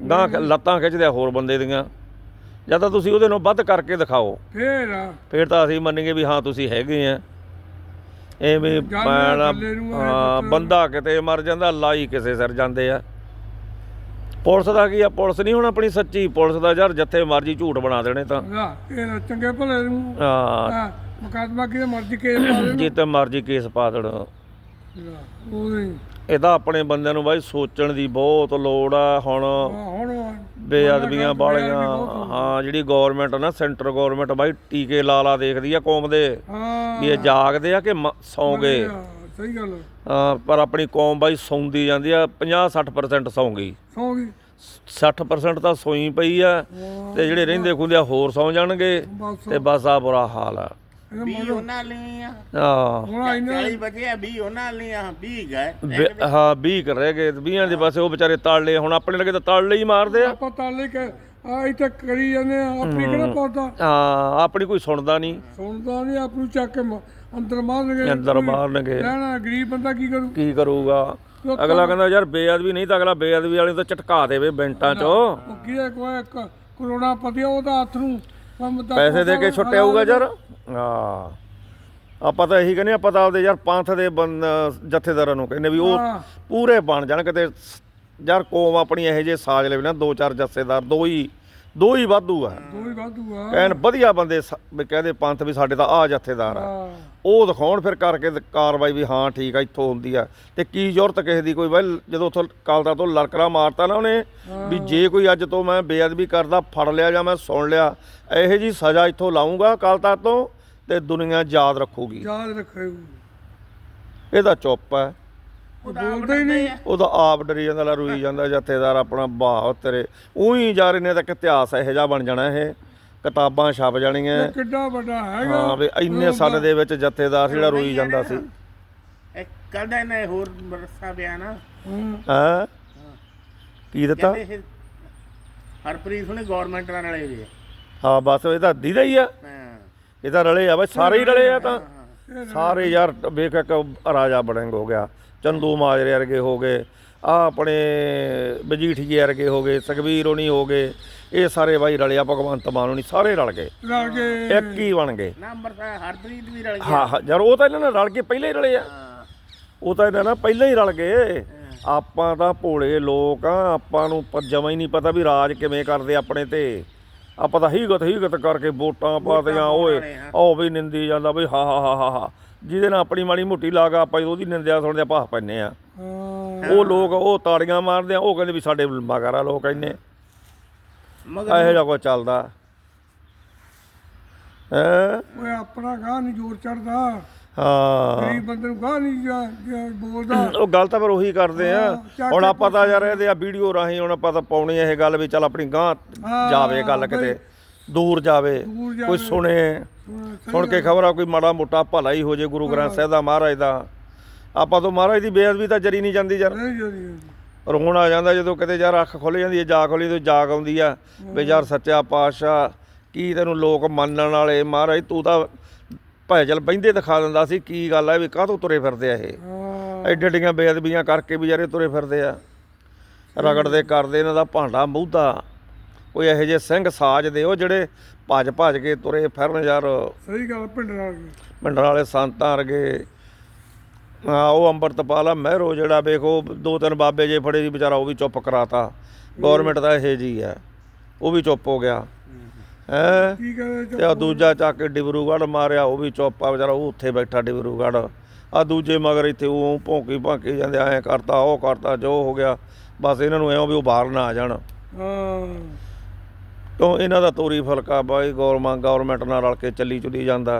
Speaker 1: ਗਾਂ ਲੱਤਾਂ ਖਿੱਚਦੇ ਆ ਹੋਰ ਬੰਦੇ ਦੀਆਂ। ਜਾਂ ਤਾਂ ਤੁਸੀਂ ਉਹਦੇ ਨੂੰ ਵੱਧ ਕਰਕੇ ਦਿਖਾਓ।
Speaker 2: ਫੇਰ
Speaker 1: ਫਿਰ ਤਾਂ ਅਸੀਂ ਮੰਨਾਂਗੇ ਵੀ ਹਾਂ ਤੁਸੀਂ ਹੈਗੇ ਆ। ਐਵੇਂ ਪੈਣਾ ਬੰਦਾ ਕਿਤੇ ਮਰ ਜਾਂਦਾ ਲਾਈ ਕਿਸੇ ਸਿਰ ਜਾਂਦੇ ਆ। ਪੁਲਿਸ ਦਾ ਕੀ ਆ? ਪੁਲਿਸ ਨਹੀਂ ਹੁਣ ਆਪਣੀ ਸੱਚੀ। ਪੁਲਿਸ ਦਾ ਯਾਰ ਜਿੱਥੇ ਮਰਜ਼ੀ ਝੂਠ ਬਣਾ ਦੇਣੇ ਤਾਂ।
Speaker 2: ਇਹ ਤਾਂ ਚੰਗੇ ਭਲੇ ਨੂੰ
Speaker 1: ਆ
Speaker 2: ਮੁਕਾਦਮਾ ਕਿਹਦੇ ਮਰਜ਼ੀ ਕੇਸ ਪਾ ਦੇਣ।
Speaker 1: ਜਿੱਤੇ ਮਰਜ਼ੀ ਕੇਸ ਪਾ ਦੇਣ।
Speaker 2: ਲੈ, ਉਹ ਨਹੀਂ।
Speaker 1: ਇਹਦਾ ਆਪਣੇ ਬੰਦਿਆਂ ਨੂੰ ਬਾਈ ਸੋਚਣ ਦੀ ਬਹੁਤ ਲੋੜ ਆ ਹੁਣ। ਬੇਅਦਬੀਆਂ ਵਾਲੀਆਂ। ਹਾਂ ਜਿਹੜੀ ਗਵਰਨਮੈਂਟ ਨਾ ਸੈਂਟਰ ਗਵਰਨਮੈਂਟ ਬਾਈ ਟੀਕੇ ਲਾ ਲਾ ਦੇਖਦੀ ਆ ਕੌਮ ਦੇ।
Speaker 2: ਹਾਂ।
Speaker 1: ਵੀ ਇਹ ਜਾਗਦੇ ਆ ਕਿ ਸੌਂ ਗਏ
Speaker 2: ਸਹੀ ਗੱਲ ਆ।
Speaker 1: ਹਾਂ, ਪਰ ਆਪਣੀ ਕੌਮ ਬਾਈ ਸੌਂਦੀ ਜਾਂਦੀ ਆ 50 60% ਸੌਂ ਗਈ
Speaker 2: ਸੌਂ ਗਈ
Speaker 1: 60% ਤਾਂ ਸੋਈ ਪਈ ਆ ਤੇ ਜਿਹੜੇ ਰਹਿੰਦੇ ਖੁੰਦੇ ਆ ਹੋਰ ਸੌਂ ਜਾਣਗੇ
Speaker 2: ਬਸ।
Speaker 1: ਤੇ ਬਸ ਆ ਬੁਰਾ ਹਾਲ ਆ।
Speaker 2: ਇਹਦਾ
Speaker 3: ਵੀ
Speaker 2: ਮਤਲਬ
Speaker 3: ਉਹਨਾਂ ਲਈ ਆ।
Speaker 1: ਹਾਂ।
Speaker 2: ਹੁਣ ਇਹਨਾਂ
Speaker 3: 40 ਵਜੇ ਆ 20 ਉਹਨਾਂ ਲਈ ਆ 20 ਗਏ
Speaker 1: ਹਾਂ। 20 ਕਰ ਰਹਿ ਗਏ 20 ਦੇ ਪਾਸੇ ਉਹ ਵਿਚਾਰੇ ਤਾਲੇ ਹੁਣ ਆਪਣੇ ਲਗੇ ਤਾਂ ਤਾਲੇ ਹੀ ਮਾਰਦੇ ਆ।
Speaker 2: ਆਪਾਂ ਤਾਲੇ ਕੇ ਆ ਇੱਥੇ ਕਰੀ ਜਾਂਦੇ ਆ ਆਪਣੀ ਕਿਹੜਾ ਪੌਦਾ?
Speaker 1: ਹਾਂ ਆਪਣੀ ਕੋਈ ਸੁਣਦਾ ਨਹੀਂ।
Speaker 2: ਸੁਣਦਾ ਨਹੀਂ ਆਪ ਨੂੰ ਚੱਕ ਕੇ ਮ- ਅੰਦਰ ਮਾਰਨਗੇ
Speaker 1: ਅੰਦਰ ਮਾਰਨਗੇ
Speaker 2: ਲੈਣਾ ਗਰੀਬ ਬੰਦਾ ਕੀ ਕਰੂ?
Speaker 1: ਕੀ ਕਰੂਗਾ? ਅਗਲਾ ਕਹਿੰਦਾ ਯਾਰ ਬੇਅਦਬੀ ਨਹੀਂ ਤਾਂ ਅਗਲਾ ਬੇਅਦਬੀ ਵਾਲੇ ਤਾਂ ਝਟਕਾ ਦੇਵੇ ਮਿੰਟਾਂ 'ਚ।
Speaker 2: ਉਹ ਕਿਹਦੇ ਕੋਈ ਕ- ਕਰੋਨਾ ਪਤੀ ਉਹਦਾ ਹੱਥ ਨੂੰ ਕੰਮ ਦਾ
Speaker 1: ਪੈਸੇ ਦੇ ਕੇ ਛੁੱਟਿਆ ਹੋਊਗਾ ਯਾਰ। ਹਾਂ। ਆਪਾਂ ਤਾਂ ਇਹੀ ਕਹਿੰਦੇ ਆਪਾਂ ਤਾਂ ਆਪਦੇ ਯਾਰ ਪੰਥ ਦੇ ਜਥੇਦਾਰਾਂ ਨੂੰ ਕਹਿੰਦੇ ਵੀ ਉਹ। ਪੂਰੇ ਬਣ ਜਾਣ ਕਿਤੇ। ਯਾਰ ਕੌਮ ਆਪਣੀ ਇਹੋ ਜਿਹੇ ਸਾਜ ਲਵੇ ਨਾ ਦੋ ਚਾਰ ਜਥੇਦਾਰ ਦੋ ਹੀ ਦੋ ਹੀ ਵਾਧੂ ਆ।
Speaker 2: ਦੋ ਹੀ ਵਾਧੂ ਆ।
Speaker 1: ਕਹਿਣ ਵਧੀਆ ਬੰਦੇ ਸ- ਵੀ ਕਹਦੇ ਪੰਥ ਵੀ ਸਾਡੇ ਤਾਂ ਆ ਜਥੇਦਾਰ ਆ।
Speaker 2: ਹਾਂ।
Speaker 1: ਉਹ ਦਿਖਾਉਣ ਫਿਰ ਕਰਕੇ ਤੇ ਕਾਰਵਾਈ ਵੀ ਹਾਂ ਠੀਕ ਆ ਇੱਥੋਂ ਹੁੰਦੀ ਆ। ਤੇ ਕੀ ਜ਼ਰੂਰਤ ਕਿਸੇ ਦੀ ਕੋਈ? ਬਈ ਜਦੋਂ ਉੱਥੋਂ ਕਾਲਤਾ ਤੋਂ ਲੜਕਰਾ ਮਾਰਤਾ ਨਾ ਉਹਨੇ ਵੀ ਜੇ ਕੋਈ ਅੱਜ ਤੋਂ ਮੈਂ ਬੇਅਦਬੀ ਕਰਦਾ ਫੜ ਲਿਆ ਜਾਂ ਮੈਂ ਸੁਣ ਲਿਆ ਇਹੋ ਜੀ ਸਜ਼ਾ ਇੱਥੋਂ ਲਾਉਂਗਾ ਕਾਲਤਾ ਤੋਂ ਤੇ ਦੁਨੀਆ ਯਾਦ ਰੱਖੂਗੀ।
Speaker 2: ਯਾਦ ਰੱਖਿਓ
Speaker 1: ਇਹਦਾ ਚੁੱਪ ਹੈ
Speaker 2: ਬੋਲਦਾ ਹੀ ਨਹੀਂ।
Speaker 1: ਉਹਦਾ ਆਪ ਡਰੀ ਜਾਂਦਾ ਲਾ ਰੋਈ ਜਾਂਦਾ ਜਥੇਦਾਰ ਆਪਣਾ ਬਾਹ ਤੇਰੇ। ਉਹੀ ਜਾ ਰਹੇ ਨੇ ਤਾਂ ਇਤਿਹਾਸ ਇਹੋ ਜਿਹਾ ਬਣ ਜਾਣਾ ਇਹ। ਕਿਤਾਬਾਂ ਛਪ ਜਾਣੀਆਂ।
Speaker 2: ਇਹ ਕਿੱਡਾ ਵੱਡਾ ਹੈਗਾ।
Speaker 1: ਹਾਂ ਵੀ ਇੰਨੇ ਸਾਲ ਦੇ ਵਿੱਚ ਜਥੇਦਾਰ ਜਿਹੜਾ ਰੋਈ ਜਾਂਦਾ ਸੀ।
Speaker 3: ਇਹਨੇ ਹੋਰ ਬਿਆਨ
Speaker 2: ਹਾਂ।
Speaker 1: ਕੀ ਦਿੱਤਾ?
Speaker 3: ਕਹਿੰਦੇ ਇਹ ਹਰਪ੍ਰੀਤ ਹੁਣੇ ਗਵਰਨਮੈਂਟ ਨਾਲ ਰਲੇ ਹੋਏ ਆ।
Speaker 1: ਹਾਂ ਬਸ ਇਹ ਤਾਂ ਦੀਦਾ ਹੀ ਆ। ਇਹ ਤਾਂ ਰਲੇ ਆ ਬਈ ਸਾਰੇ ਹੀ ਰਲੇ ਆ ਤਾਂ। ਸਾਰੇ ਯਾਰ ਵੇਖ ਇੱਕ ਰਾਜਾ ਬਣੇਂਗ ਹੋ ਗਿਆ। ਚੰਦੂ ਮਾਜਰੇ ਵਰਗੇ ਹੋ ਗਏ ਆ ਆਪਣੇ ਮਜੀਠੀਏ ਵਰਗੇ ਹੋ ਗਏ ਸੁਖਬੀਰ ਹੋਣੀ ਹੋ ਗਏ ਇਹ ਸਾਰੇ ਬਾਈ ਰਲੇ ਆ ਭਗਵੰਤ ਮਾਨ ਹੋਣੀ ਸਾਰੇ ਰਲ ਗਏ।
Speaker 2: ਰਲ ਕੇ
Speaker 1: ਇੱਕ ਹੀ ਬਣ ਗਏ।
Speaker 3: ਨਾ ਅੰਮ੍ਰਿਤਸਰ ਹਰਪ੍ਰੀਤ ਵੀ ਰਲ ਗਿਆ।
Speaker 1: ਹਾਂ ਹਾਂ ਯਾਰ ਉਹ ਤਾਂ ਇਹਨਾਂ ਨਾਲ ਰਲ ਕੇ ਪਹਿਲਾਂ ਹੀ ਰਲੇ ਆ। ਉਹ ਤਾਂ ਇਹਨਾਂ ਨਾਲ ਪਹਿਲਾਂ ਹੀ ਰਲ ਗਏ। ਆਪਾਂ ਤਾਂ ਭੋਲੇ ਲੋਕ ਆ ਆਪਾਂ ਨੂੰ ਜਮਾ ਹੀ ਨਹੀਂ ਪਤਾ ਵੀ ਰਾਜ ਕਿਵੇਂ ਕਰਦੇ ਆਪਣੇ ਤੇ। ਆਪਾਂ ਤਾਂ ਹੀਗਤ ਹੀਗਤ ਕਰਕੇ ਵੋਟਾਂ ਪਾਤੀਆਂ ਓਏ। ਉਹ ਵੀ ਨਿੰਦੀ ਜਾਂਦਾ ਬਈ ਹਾ ਹਾ ਹਾ ਹਾ ਹਾ। ਜਿਹਦੇ ਨਾਲ ਆਪਣੀ ਮਾੜੀ ਮੋਟੀ ਲਾਗ ਆਪਾਂ ਜਦੋਂ ਉਹਦੀ ਨਿੰਦਿਆ ਸੁਣਦੇ ਆਪਾਂ ਹੱਸ ਪੈਂਦੇ ਆ
Speaker 2: ਹਾਂ।
Speaker 1: ਉਹ ਲੋਕ ਉਹ ਤਾੜੀਆਂ ਮਾਰਦੇ ਆ ਉਹ ਕਹਿੰਦੇ ਵੀ ਸਾਡੇ ਮਗਰਾ ਲੋਕ ਇੰਨੇ।
Speaker 3: ਮਗਰ
Speaker 1: ਇਹੋ ਜਿਹਾ ਚੱਲਦਾ। ਹੈ?
Speaker 2: ਓਏ ਆਪਣਾ ਗਾਹ ਨਹੀਂ ਜੋਰ ਚੜਦਾ।
Speaker 1: ਹਾਂ।
Speaker 2: ਗਰੀਬ ਬੰਦੇ ਨੂੰ ਗਾਹ ਨਹੀਂ ਜਾ- ਜਾ- ਬੋਲਦਾ।
Speaker 1: ਉਹ ਗੱਲ ਤਾਂ ਫਿਰ ਉਹੀ ਕਰਦੇ ਆ। ਹੁਣ ਆਪਾਂ ਤਾਂ ਯਾਰ ਇਹਦੇ ਆ ਵੀਡੀਓ ਰਾਹੀਂ ਹੁਣ ਆਪਾਂ ਤਾਂ ਪਾਉਣੀ ਇਹ ਗੱਲ ਵੀ ਚੱਲ ਆਪਣੀ ਗਾਂ
Speaker 2: ਹਾਂ,
Speaker 1: ਜਾਵੇ ਗੱਲ ਕਿਤੇ। ਦੂਰ ਜਾਵੇ
Speaker 2: ਦੂਰ
Speaker 1: ਕੋਈ
Speaker 2: ਜਾਵੇ।
Speaker 1: ਸੁਣੇ। ਸੁਣ ਕੇ ਖਬਰ ਆ ਕੋਈ ਮਾੜਾ ਮੋਟਾ ਭਲਾ ਹੀ ਹੋ ਜੇ ਗੁਰੂ ਗ੍ਰੰਥ ਸਾਹਿਬ ਦਾ ਮਹਾਰਾਜ ਦਾ। ਆਪਾਂ ਤੋਂ ਮਹਾਰਾਜ ਦੀ ਬੇਅਦਬੀ ਤਾਂ ਜਰੀ ਨਹੀਂ ਜਾਂਦੀ ਯਾਰ।
Speaker 2: ਨਹੀਂ
Speaker 1: ਰੋਣ ਆ ਜਾਂਦਾ ਜਦੋਂ ਕਿਤੇ ਯਾਰ ਅੱਖ ਖੁੱਲ ਜਾਂਦੀ ਹੈ ਜਾਗ ਖੁੱਲੀ ਤੇ ਜਾਗ ਆਉਂਦੀ ਆ ਵੀ ਯਾਰ ਸੱਚਾ ਪਾਤਸ਼ਾਹ ਕੀ ਤੈਨੂੰ ਲੋਕ ਮੰਨਣ ਵਾਲੇ? ਮਹਾਰਾਜ ਤੂੰ ਤਾਂ ਭਾਵੇਂ ਚੱਲ ਦਿਖਾ ਦਿੰਦਾ ਸੀ ਕੀ ਗੱਲ ਆ ਵੀ ਕਾਹਤੋਂ ਤੁਰੇ ਫਿਰਦੇ ਆ ਇਹ?
Speaker 2: ਹਾਂ।
Speaker 1: ਐਡੇ ਐਡੀਆਂ ਬੇਅਦਬੀਆਂ ਕਰਕੇ ਵੀ ਯਾਰ ਇਹ ਤੁਰੇ ਫਿਰਦੇ ਆ। ਰਗੜਦੇ ਕਰਦੇ ਇਹਨਾਂ ਦਾ ਭਾਂਡਾ ਮੂਧਾ। ਕੋਈ ਇਹੋ ਜਿਹੇ ਸਿੰਘ ਸਾਜ ਦੇ ਉਹ ਜਿਹੜੇ ਭੱਜ ਭੱਜ ਕੇ ਤੁਰੇ ਫਿਰਨ ਯਾਰ।
Speaker 2: ਸਹੀ ਗੱਲ ਪਿੰਡ ਨਾਲ ਗਈ
Speaker 1: ਪਿੰਡਾਂ ਵਾਲੇ ਸੰਤਾਂ ਵਰਗੇ। ਆ ਉਹ ਅੰਮ੍ਰਿਤਪਾਲ ਆ ਮਹਿਰੋ ਜਿਹੜਾ ਵੇਖੋ ਦੋ ਤਿੰਨ ਬਾਬੇ ਜੇ ਫੜੇ ਸੀ ਵਿਚਾਰਾ ਉਹ ਵੀ ਚੁੱਪ ਕਰਾਤਾ। ਗਵਰਨਮੈਂਟ ਦਾ ਇਹ ਜੀ ਆ। ਉਹ ਵੀ ਚੁੱਪ ਹੋ ਗਿਆ। ਹੈ? ਤੇ ਆ ਦੂਜਾ ਚੱਕ ਕੇ ਡਿਬਰੂਗੜ੍ਹ ਮਾਰਿਆ ਉਹ ਵੀ ਚੁੱਪ ਆ ਵਿਚਾਰਾ ਉਹ ਉੱਥੇ ਬੈਠਾ ਡਿਬਰੂਗੜ੍ਹ। ਆ ਦੂਜੇ ਮਗਰ ਇੱਥੇ ਉਹ ਭੌਂਕੀ ਭਾਂਕੀ ਜਾਂਦੇ ਐਂ ਕਰਤਾ ਉਹ ਕਰਤਾ ਜੋ ਹੋ ਗਿਆ। ਬਸ ਇਹਨਾਂ ਨੂੰ ਐਂ ਵੀ ਉਹ ਬਾਹਰ ਨਾ ਆ ਜਾਣ।
Speaker 2: ਹਾਂ।
Speaker 1: ਕਿਉਂ ਇਹਨਾਂ ਦਾ ਤੋਰੀ ਫਲਕਾ ਬਾਈ ਗੌਰਮੈਂਟ ਗਵਰਨਮੈਂਟ ਨਾਲ ਰਲ ਕੇ ਚੱਲੀ ਚੁਲੀ ਜਾਂਦਾ।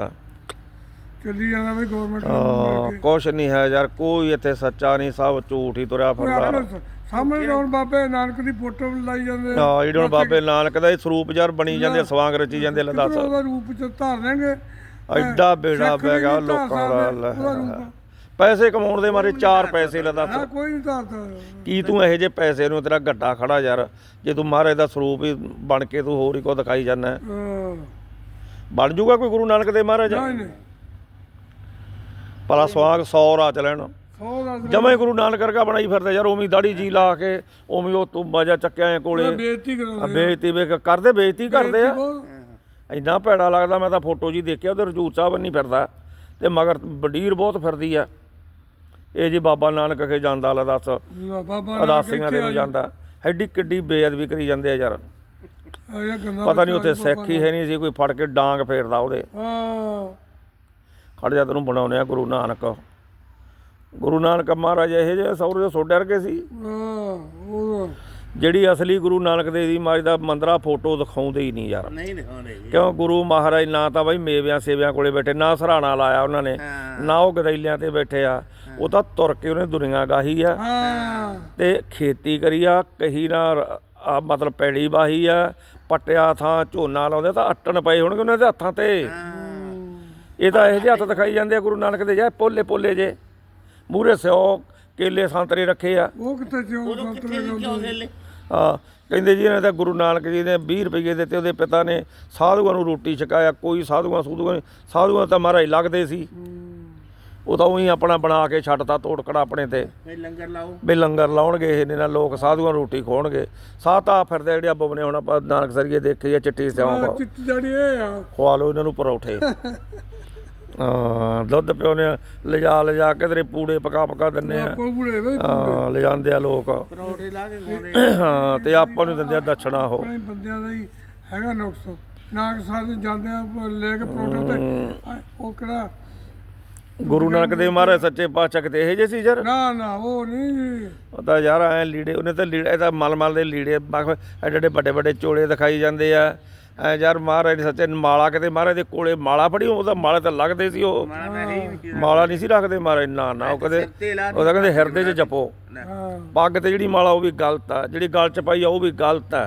Speaker 2: ਚੱਲੀ ਜਾਂਦਾ ਵੀ ਗਵਰਨਮੈਂਟ
Speaker 1: ਹਾਂ, ਕੁਛ ਨਹੀਂ ਹੈ ਯਾਰ ਕੋਈ ਇੱਥੇ ਸੱਚਾ ਨਹੀਂ ਸਭ ਝੂਠ ਹੀ ਤੁਰਿਆ ਫਿਰਦਾ।
Speaker 2: ਸਾਹਮਣੇ ਹੁਣ ਬਾਬੇ ਨਾਨਕ ਦੀ ਫੋਟੋ ਲਾਈ ਜਾਂਦੇ
Speaker 1: ਜਿਹੜੇ ਹੁਣ ਬਾਬੇ ਨਾਨਕ ਦਾ ਇਹ ਸਰੂਪ ਯਾਰ ਬਣੀ ਜਾਂਦੇ ਸਵਾਂਗ ਰਚੀ ਜਾਂਦੇ ਲੈ ਦੱਸ।
Speaker 2: ਉਹਦਾ ਰੂਪ ਚ ਧਾਰ ਲੈਣਗੇ?
Speaker 1: ਐਡਾ ਬੇੜਾ
Speaker 2: ਧਾਰ
Speaker 1: ਲੋਕਾਂ ਦਾ ਲੈ। ਪੈਸੇ ਕਮਾਉਣ ਦੇ ਮਾਰੇ ਚਾਰ ਪੈਸੇ ਲੈ ਦੱਸ।
Speaker 2: ਹਾਂ ਕੋਈ ਨਹੀਂ ਧਾਰਦਾ
Speaker 1: ਕੀ ਤੂੰ ਇਹੋ ਜਿਹੇ ਪੈਸੇ ਨੂੰ ਤੇਰਾ ਗੱਡਾ ਖੜਾ ਯਾਰ? ਜੇ ਤੂੰ ਮਹਾਰਾਜ ਦਾ ਸਰੂਪ ਹੀ ਬਣ ਕੇ ਤੂੰ ਹੋਰ ਹੀ ਕੋ ਦਿਖਾਈ ਜਾਂਦਾ। ਬਣ ਜੂਗਾ ਕੋਈ ਗੁਰੂ ਨਾਨਕ ਦੇ ਮਹਾਰਾਜ?
Speaker 2: ਨਹੀਂ ਨਹੀਂ।
Speaker 1: ਭਲਾ ਸਵਾਂਗ 100 ਰਾਤ ਲੈਣ। ਜਮੇ ਗੁਰੂ ਨਾਨਕ ਵਰਗਾ ਬਣਾਈ ਫਿਰਦਾ ਯਾਰ ਉਵੇਂ ਦਾੜੀ ਜੀ ਲਾ ਕੇ ਉਵੇਂ ਉਹ ਤੂੰ ਬਾਜਾ ਚੱਕਿਆ ਐ ਕੋਲੇ।
Speaker 2: ਬੇਇੱਜ਼ਤੀ
Speaker 1: ਆ
Speaker 2: ਕਰਾਉਂਦੇ
Speaker 1: ਬੇਇੱਜ਼ਤੀ ਵੇ ਕਰਦੇ ਬੇਇੱਜ਼ਤੀ ਕਰਦੇ ਆ। ਇੰਨਾ ਭੈੜਾ ਲੱਗਦਾ ਮੈਂ ਤਾਂ ਫੋਟੋ ਜੀ ਦੇਖਿਆ ਉਹਦੇ ਰਜੂਰ ਸਾਹਿਬ ਨਹੀਂ ਫਿਰਦਾ। ਤੇ ਮਗਰ ਬਡੀਰ ਬਹੁਤ ਫਿਰਦੀ ਆ। ਇਹ ਜੀ ਬਾਬਾ ਨਾਨਕ ਕੇ ਜਾਂਦਾ ਲੈ ਦੱਸ।
Speaker 2: ਬਾਬਾ
Speaker 1: ਅਦਾਸੀਆਂ ਦੇ ਨੂੰ ਜਾਂਦਾ। ਐਡੀ ਕਿੱਡੀ ਬੇਅਦਬੀ ਕਰੀ ਜਾਂਦੇ ਆ ਯਾਰ। ਪਤਾ ਨਹੀਂ ਉੱਥੇ ਸਿੱਖ ਹੀ ਹੈ ਨਹੀਂ ਸੀ ਕੋਈ ਫੜ ਕੇ ਡਾਂਗ ਫੇਰਦਾ ਉਹਦੇ।
Speaker 2: ਹਾਂ।
Speaker 1: ਖੜ ਜਾ ਤੈਨੂੰ ਬਣਾਉਨੇ ਆ ਗੁਰੂ ਨਾਨਕ। ਗੁਰੂ ਨਾਨਕ ਮਹਾਰਾਜ ਇਹ ਜਿਹੇ ਸੌਰ ਦੇ ਸੋਡੇ ਵਰਗੇ ਸੀ।
Speaker 2: ਹਾਂ ਉਹ
Speaker 1: ਜਿਹੜੀ ਅਸਲੀ ਗੁਰੂ ਨਾਨਕ ਦੇਵ ਜੀ ਮਹਾਰਾਜ ਦਾ ਮੰਦਰਾ ਫੋਟੋ ਦਿਖਾਉਂਦੇ ਹੀ ਨਹੀਂ ਯਾਰ।
Speaker 3: ਨਹੀਂ ਦਿਖਾਉਂਦੇ ਜੀ।
Speaker 1: ਕਿਉਂ ਗੁਰੂ ਮਹਾਰਾਜ ਨਾ ਤਾਂ ਬਈ ਮੇਵਿਆਂ ਸੇਵਿਆਂ ਕੋਲੇ ਬੈਠੇ ਨਾ ਸਰਾਣਾ ਲਾਇਆ ਉਹਨਾਂ ਨੇ। ਨਾ ਉਹ ਗਦੈਲਿਆਂ ਤੇ ਬੈਠੇ ਆ। ਉਹ ਤਾਂ ਤੁਰ ਕੇ ਉਹਨੇ ਦੁਨੀਆ ਗਾਹੀ ਆ।
Speaker 2: ਹਾਂ।
Speaker 1: ਤੇ ਖੇਤੀ ਕਰੀ ਆ ਕਹੀ ਨਾ ਆ ਮਤਲਬ ਪੈੜੀ ਵਾਹੀ ਆ ਪਟਿਆ ਥਾਂ ਝੋਨਾ ਲਾਉਂਦੇ ਤਾਂ ਅੱਟਣ ਪਏ ਹੋਣਗੇ ਉਹਨਾਂ ਦੇ ਹੱਥਾਂ ਤੇ। ਇਹ ਤਾਂ ਇਹ ਜਿਹੇ ਹੱਥ ਦਿਖਾਈ ਜਾਂਦੇ ਆ ਗੁਰੂ ਨਾਨਕ ਦੇ ਜਾ ਪੋਲੇ ਪੋਲੇ ਜੇ। ਮੂਰੇ ਸਿਓ ਕੇਲੇ ਸੰਤਰੇ ਰੱਖੇ ਆ।
Speaker 2: ਉਹ ਕਿੱਥੇ ਜਿਉਂ
Speaker 3: ਉਦੋਂ ਕਿੱਥੇ ਸੀ ਕਿਉਂ ਖੇਲੇ
Speaker 1: ਆ ਕਹਿੰਦੇ ਜੀ ਇਹਨੇ ਤਾਂ ਗੁਰੂ ਨਾਨਕ ਜੀ ਨੇ 20 ਰੁਪਏ ਦਿੱਤੇ ਉਹਦੇ ਪਿਤਾ ਨੇ ਸਾਧੂਆਂ ਨੂੰ ਰੋਟੀ ਛਕਾਇਆ ਕੋਈ ਸਾਧੂਆਂ ਸੂਧੂਆਂ ਨੇ- ਸਾਧੂਆਂ ਤਾਂ ਮਹਾਰਾਜ ਲੱਗਦੇ ਸੀ। ਉਹ ਤਾਂ ਉਹੀ ਆਪਣਾ ਬਣਾ ਕੇ ਛੱਡਤਾ ਤੋੜਕੜਾ ਆਪਣੇ ਤੇ।
Speaker 3: ਫਿਰ ਲੰਗਰ ਲਾਓ।
Speaker 1: ਵੀ ਲੰਗਰ ਲਾਉਣਗੇ ਇਹ ਨੇ ਨਾ ਲੋਕ ਸਾਧੂਆਂ ਰੋਟੀ ਖਵਾਉਣਗੇ। ਸਾਤਾ ਫਿਰਦੇ ਜਿਹੜੇ ਅੱਬੋ ਬਣੇ ਹੁਣ ਆਪਾਂ ਨਾਨਕ ਸਰੀਏ ਦੇਖੀ ਆ ਚਿੱਟੀ ਸਿਆਉਂਕ
Speaker 2: ਚਿੱਟੀ ਜੜੀ ਇਹ ਆ।
Speaker 1: ਖਵਾ ਲਓ ਇਹਨਾਂ ਨੂੰ ਪਰੌਠੇ। ਹਾਂ ਦੁੱਧ ਪਿਉਨੇ ਲਿਜਾ ਲਿਜਾ ਕੇ ਤੇਰੇ ਪੂੜੇ ਪਕਾ ਪਕਾ ਦਿੰਨੇ ਆ। ਹਾਂ ਲਿਜਾਂਦੇ ਆ ਲੋਕ।
Speaker 3: ਪਰੌਠੇ ਲਾ ਕੇ ਖਾਉਂਦੇ
Speaker 1: ਹਾਂ ਤੇ ਆਪਾਂ ਨੂੰ ਦਿੰਦੇ ਆ ਦਛਣਾ ਉਹ।
Speaker 2: ਬੰਦਿਆਂ ਦਾ ਹੀ ਹੈਗਾ ਨੁਕਸ। ਨਾਗ ਸਾਰੇ ਜਾਂਦੇ ਆ ਪ- ਲੈ ਕੇ ਪਰੋਟੇ ਤੇ। ਉਹ ਕਿਹੜਾ
Speaker 1: ਗੁਰੂ ਨਾਨਕ ਦੇਵ ਮਹਾਰਾਜ ਸੱਚੇ ਪਾਤਸ਼ਾਹ ਕਿਤੇ ਇਹ ਜੇ ਸੀ ਯਾਰ
Speaker 2: ਨਾ ਨਾ ਉਹ ਨਹੀਂ
Speaker 1: ਉਹ ਤਾਂ ਯਾਰ ਐ ਲੀੜੇ ਉਹਨੇ ਤਾਂ ਲੀੜੇ ਇਹ ਤਾਂ ਮਲ ਮਲ ਦੇ ਲੀੜੇ ਐਡੇ ਐਡੇ ਵੱਡੇ ਵੱਡੇ ਚੋਲੇ ਦਿਖਾਈ ਜਾਂਦੇ ਆ। ਐ ਯਾਰ ਮਹਾਰਾਜ ਦੇ ਸੱਚੇ ਮਾਲਾ ਕਿਤੇ ਮਹਾਰਾਜ ਦੇ ਕੋਲੇ ਮਾਲਾ ਫੜੀ ਉਹਦਾ ਮਾਲੇ ਤਾਂ ਲੱਗਦੇ ਸੀ ਉਹ। ਮਾਲਾ ਨਹੀਂ ਸੀ ਰੱਖਦੇ ਮਹਾਰਾਜ ਨਾ ਨਾ ਉਹ ਕਦੇ ਉਹਦਾ ਕਹਿੰਦੇ ਹਿਰਦੇ 'ਚ ਜਪੋ। ਪੱਗ ਤੇ ਜਿਹੜੀ ਮਾਲਾ ਉਹ ਵੀ ਗਲਤ ਆ। ਜਿਹੜੀ ਗਲ 'ਚ ਪਾਈ ਆ ਉਹ ਵੀ ਗਲਤ ਆ।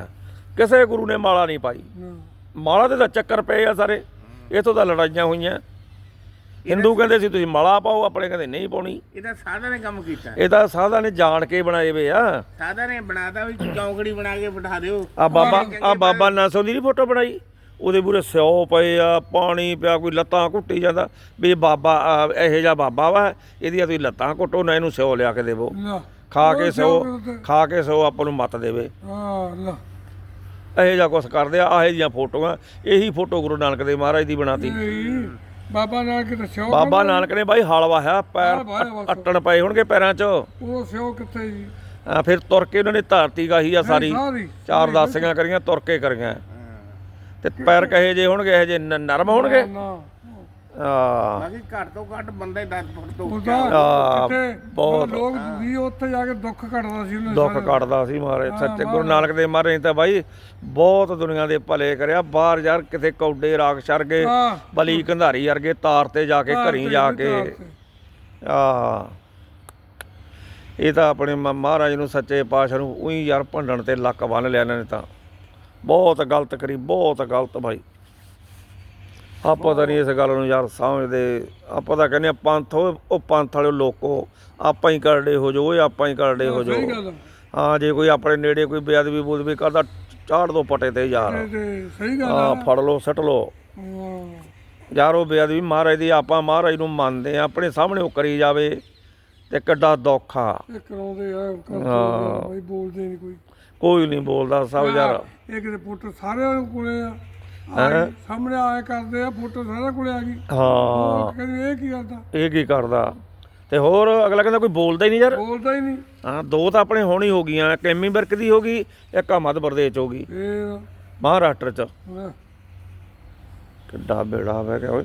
Speaker 1: ਕਿਸੇ ਗੁਰੂ ਨੇ ਮਾਲਾ ਨਹੀਂ ਪਾਈ। ਮਾਲਾ ਦੇ ਤਾਂ ਚੱਕਰ ਪਏ ਆ ਸਾਰੇ। ਇਥੋਂ ਤਾਂ ਲੜਾਈਆਂ ਹੋਈਆਂ। ਹਿੰਦੂ ਕਹਿੰਦੇ ਸੀ ਤੁਸੀਂ ਮਾਲਾ ਪਾਓ ਆਪਣੇ ਕਹਿੰਦੇ ਨਹੀਂ ਪਾਉਣੀ।
Speaker 3: ਇਹਦਾ ਸਾਦਾ ਨੇ ਕੰਮ ਕੀਤਾ।
Speaker 1: ਇਹ ਤਾਂ ਸਾਧਾ ਨੇ ਜਾਣ ਕੇ ਬਣਾਏ ਵੇ ਆ।
Speaker 3: ਸਾਦਾ ਨੇ ਬਣਾਤਾ ਵੀ ਚੌਂਕੜੀ ਬਣਾ ਕੇ ਬਿਠਾ ਦਿਓ।
Speaker 1: ਆ ਬਾਬਾ ਆ ਬਾਬਾ ਨਾਸੋਂ ਦੀ ਨੀ ਫੋਟੋ ਬਣਾਈ? ਉਹਦੇ ਮੂਰੇ ਸਿਓ ਪਏ ਆ ਪਾਣੀ ਪਿਆ ਕੋਈ ਲੱਤਾਂ ਘੁੱਟੀ ਜਾਂਦਾ। ਵੀ ਇਹ ਬਾਬਾ ਇਹੋ ਜਿਹਾ ਬਾਬਾ ਵਾ ਇਹਦੀਆਂ ਤੁਸੀਂ ਲੱਤਾਂ ਘੁੱਟੋ ਨਾ ਇਹਨੂੰ ਸਿਓ ਲਿਆ ਕੇ ਦੇਵੋ। ਖਾ ਕੇ ਸਿਓ ਖਾ ਕੇ ਸਿਓ ਆਪਾਂ ਨੂੰ ਮਤ ਦੇਵੇ।
Speaker 2: ਹਾਂ ਲਾ
Speaker 1: ਇਹੋ ਜਿਹਾ ਕੁਛ ਕਰਦੇ ਆ ਆਹੇ ਜੀਆਂ ਫੋਟੋਆਂ। ਇਹੀ ਫੋਟੋ ਗੁਰੂ ਨਾਨਕ ਦੇਵ ਮਹਾਰਾਜ ਦੀ ਬਣਾਤੀ।
Speaker 2: ਨਹੀਂ। ਬਾਬਾ ਨਾਨਕ ਦਾ ਸਿਓ
Speaker 1: ਬਾਬਾ ਨਾਨਕ ਨੇ ਬਾਈ ਹਲ ਵਾਹਿਆ ਪੈਰ
Speaker 2: ਹਾਂ, ਵਾ।
Speaker 1: ਅੱਟਣ ਪਏ ਹੋਣਗੇ ਪੈਰਾਂ 'ਚ।
Speaker 2: ਉਹ ਸਿਓ ਕਿੱਥੇ ਜੀ?
Speaker 1: ਆ ਫਿਰ ਤੁਰ ਕੇ ਉਹਨਾਂ ਨੇ ਧਰਤੀ ਗਾਹੀ ਆ ਸਾਰੀ। ਚਾਰ ਦਾਸੀਆਂ ਕਰੀਆਂ ਤੁਰ ਕੇ ਕਰੀਆਂ। ਤੇ ਪੈਰ ਕਹੇ ਜੇ ਹੋਣਗੇ ਇਹ ਜੇ ਨਰਮ ਹੋਣਗੇ? ਆ
Speaker 3: ਬਾਕੀ ਘੱਟ ਤੋਂ ਘੱਟ ਬੰਦੇ 10 ਫੁੱਟ ਤੋਂ
Speaker 2: ਉਹਦਾ
Speaker 1: ਆ,
Speaker 2: ਕਿਤੇ
Speaker 1: ਬਹੁਤ।
Speaker 2: ਲੋਕ ਵੀ ਉੱਥੇ ਜਾ ਕੇ ਦੁੱਖ ਘਟਦਾ ਸੀ ਉਹਨੇ
Speaker 1: ਦੁੱਖ
Speaker 2: ਸਾਰਾ।
Speaker 1: ਕੱਟਦਾ ਸੀ ਮਹਾਰਾਜ ਸੱਚੇ ਗੁਰੂ ਨਾਨਕ ਦੇਵ ਮਹਾਰਾਜ ਨੇ ਤਾਂ ਬਾਈ ਬਹੁਤ ਦੁਨੀਆ ਦੇ ਭਲੇ ਕਰਿਆ ਬਾਹਰ ਯਾਰ ਕਿਤੇ ਕੌਡੇ ਰਾਖ ਛਰ ਗਏ
Speaker 2: ਹਾਂ।
Speaker 1: ਬਲੀ ਕੰਧਾਰੀ ਵਰਗੇ ਤਾਰ ਤੇ ਜਾ ਕੇ ਘਰੀ ਜਾ ਕੇ। ਆ ਇਹ ਤਾਂ ਆਪਣੇ ਮ- ਮਹਾਰਾਜ ਨੂੰ ਸੱਚੇ ਪਾਤਸ਼ਾਹ ਨੂੰ ਉਹੀ ਯਾਰ ਭੰਡਣ ਤੇ ਲੱਕ ਬੰਨ ਲਿਆ ਇਹਨਾਂ ਨੇ ਤਾਂ। ਬਹੁਤ ਗਲਤ ਕਰੀ ਬਹੁਤ ਗਲਤ ਭਾਈ ਆਪਾਂ ਤਾਂ ਨਹੀਂ ਇਸ ਗੱਲ ਨੂੰ ਯਾਰ ਸਮਝਦੇ। ਆਪਾਂ ਤਾਂ ਕਹਿੰਦੇ ਆ ਪੰਥ ਉਹ ਪੰਥ ਵਾਲੇ ਲੋਕੋ ਆਪਾਂ ਹੀ ਕਰੜੇ ਹੋ ਜੋ ਓਏ ਆਪਾਂ ਹੀ ਕਰੜੇ ਹੋ ਜੋ। ਹਾਂ ਜੇ ਕੋਈ ਆਪਣੇ ਨੇੜੇ ਕੋਈ ਬੇਅਦਬੀ ਬੂਦਬੀ ਕਰਦਾ ਚਾੜ ਦੋ ਪਟੇ ਤੇ ਯਾਰ।
Speaker 2: ਸਹੀ ਗੱਲ
Speaker 1: ਆ। ਫੜ ਲੋ ਸੱਟ ਲੋ
Speaker 2: ਹਾਂ।
Speaker 1: ਯਾਰ ਉਹ ਬੇਅਦਬੀ ਮਹਾਰਾਜ ਦੀ ਆਪਾਂ ਮਹਾਰਾਜ ਨੂੰ ਮੰਨਦੇ ਆ ਆਪਣੇ ਸਾਹਮਣੇ ਉਹ ਕਰੀ ਜਾਵੇ ਤੇ ਕਿੱਡਾ ਦੁੱਖ ਆ।
Speaker 2: ਕਰਾਉਂਦੇ ਬਈ ਬੋਲਦੇ ਨਹੀਂ ਕੋਈ।
Speaker 1: ਕੋਈ ਨਹੀਂ ਬੋਲਦਾ ਸਭ ਯਾਰ।
Speaker 2: ਇਹ ਕਿਤੇ ਸਾਰਿਆਂ ਕੋਲੇ ਆ। ਸਾਹਮਣੇ ਆਏ ਕਰਦੇ ਆ ਫੋਟੋ ਸਾਰਿਆਂ ਕੋਲੇ ਆ ਗਈ।
Speaker 1: ਹਾਂ।
Speaker 2: ਉਹ ਕਹਿੰਦੇ ਇਹ ਕੀ ਕਰਦਾ?
Speaker 1: ਇਹ ਕੀ ਕਰਦਾ? ਤੇ ਹੋਰ ਅਗਲਾ ਕਹਿੰਦਾ ਕੋਈ ਬੋਲਦਾ ਹੀ ਨਹੀਂ ਯਾਰ।
Speaker 2: ਬੋਲਦਾ ਹੀ ਨਹੀਂ।
Speaker 1: ਹਾਂ ਦੋ ਤਾਂ ਆਪਣੇ ਹੋਣੀ ਹੋ ਗਈਆਂ ਇੱਕ ਐਮੀ ਵਰਕ ਦੀ ਹੋ ਗਈ ਇੱਕ ਆ ਮੱਧ ਪ੍ਰਦੇਸ਼ 'ਚ ਹੋ ਗਈ।
Speaker 2: ਫੇਰ?
Speaker 1: ਮਹਾਰਾਸ਼ਟਰ 'ਚ।
Speaker 2: ਹਾਂ,
Speaker 1: ਕਿੱਡਾ ਬੇੜਾ ਪੈ ਗਿਆ ਓਏ।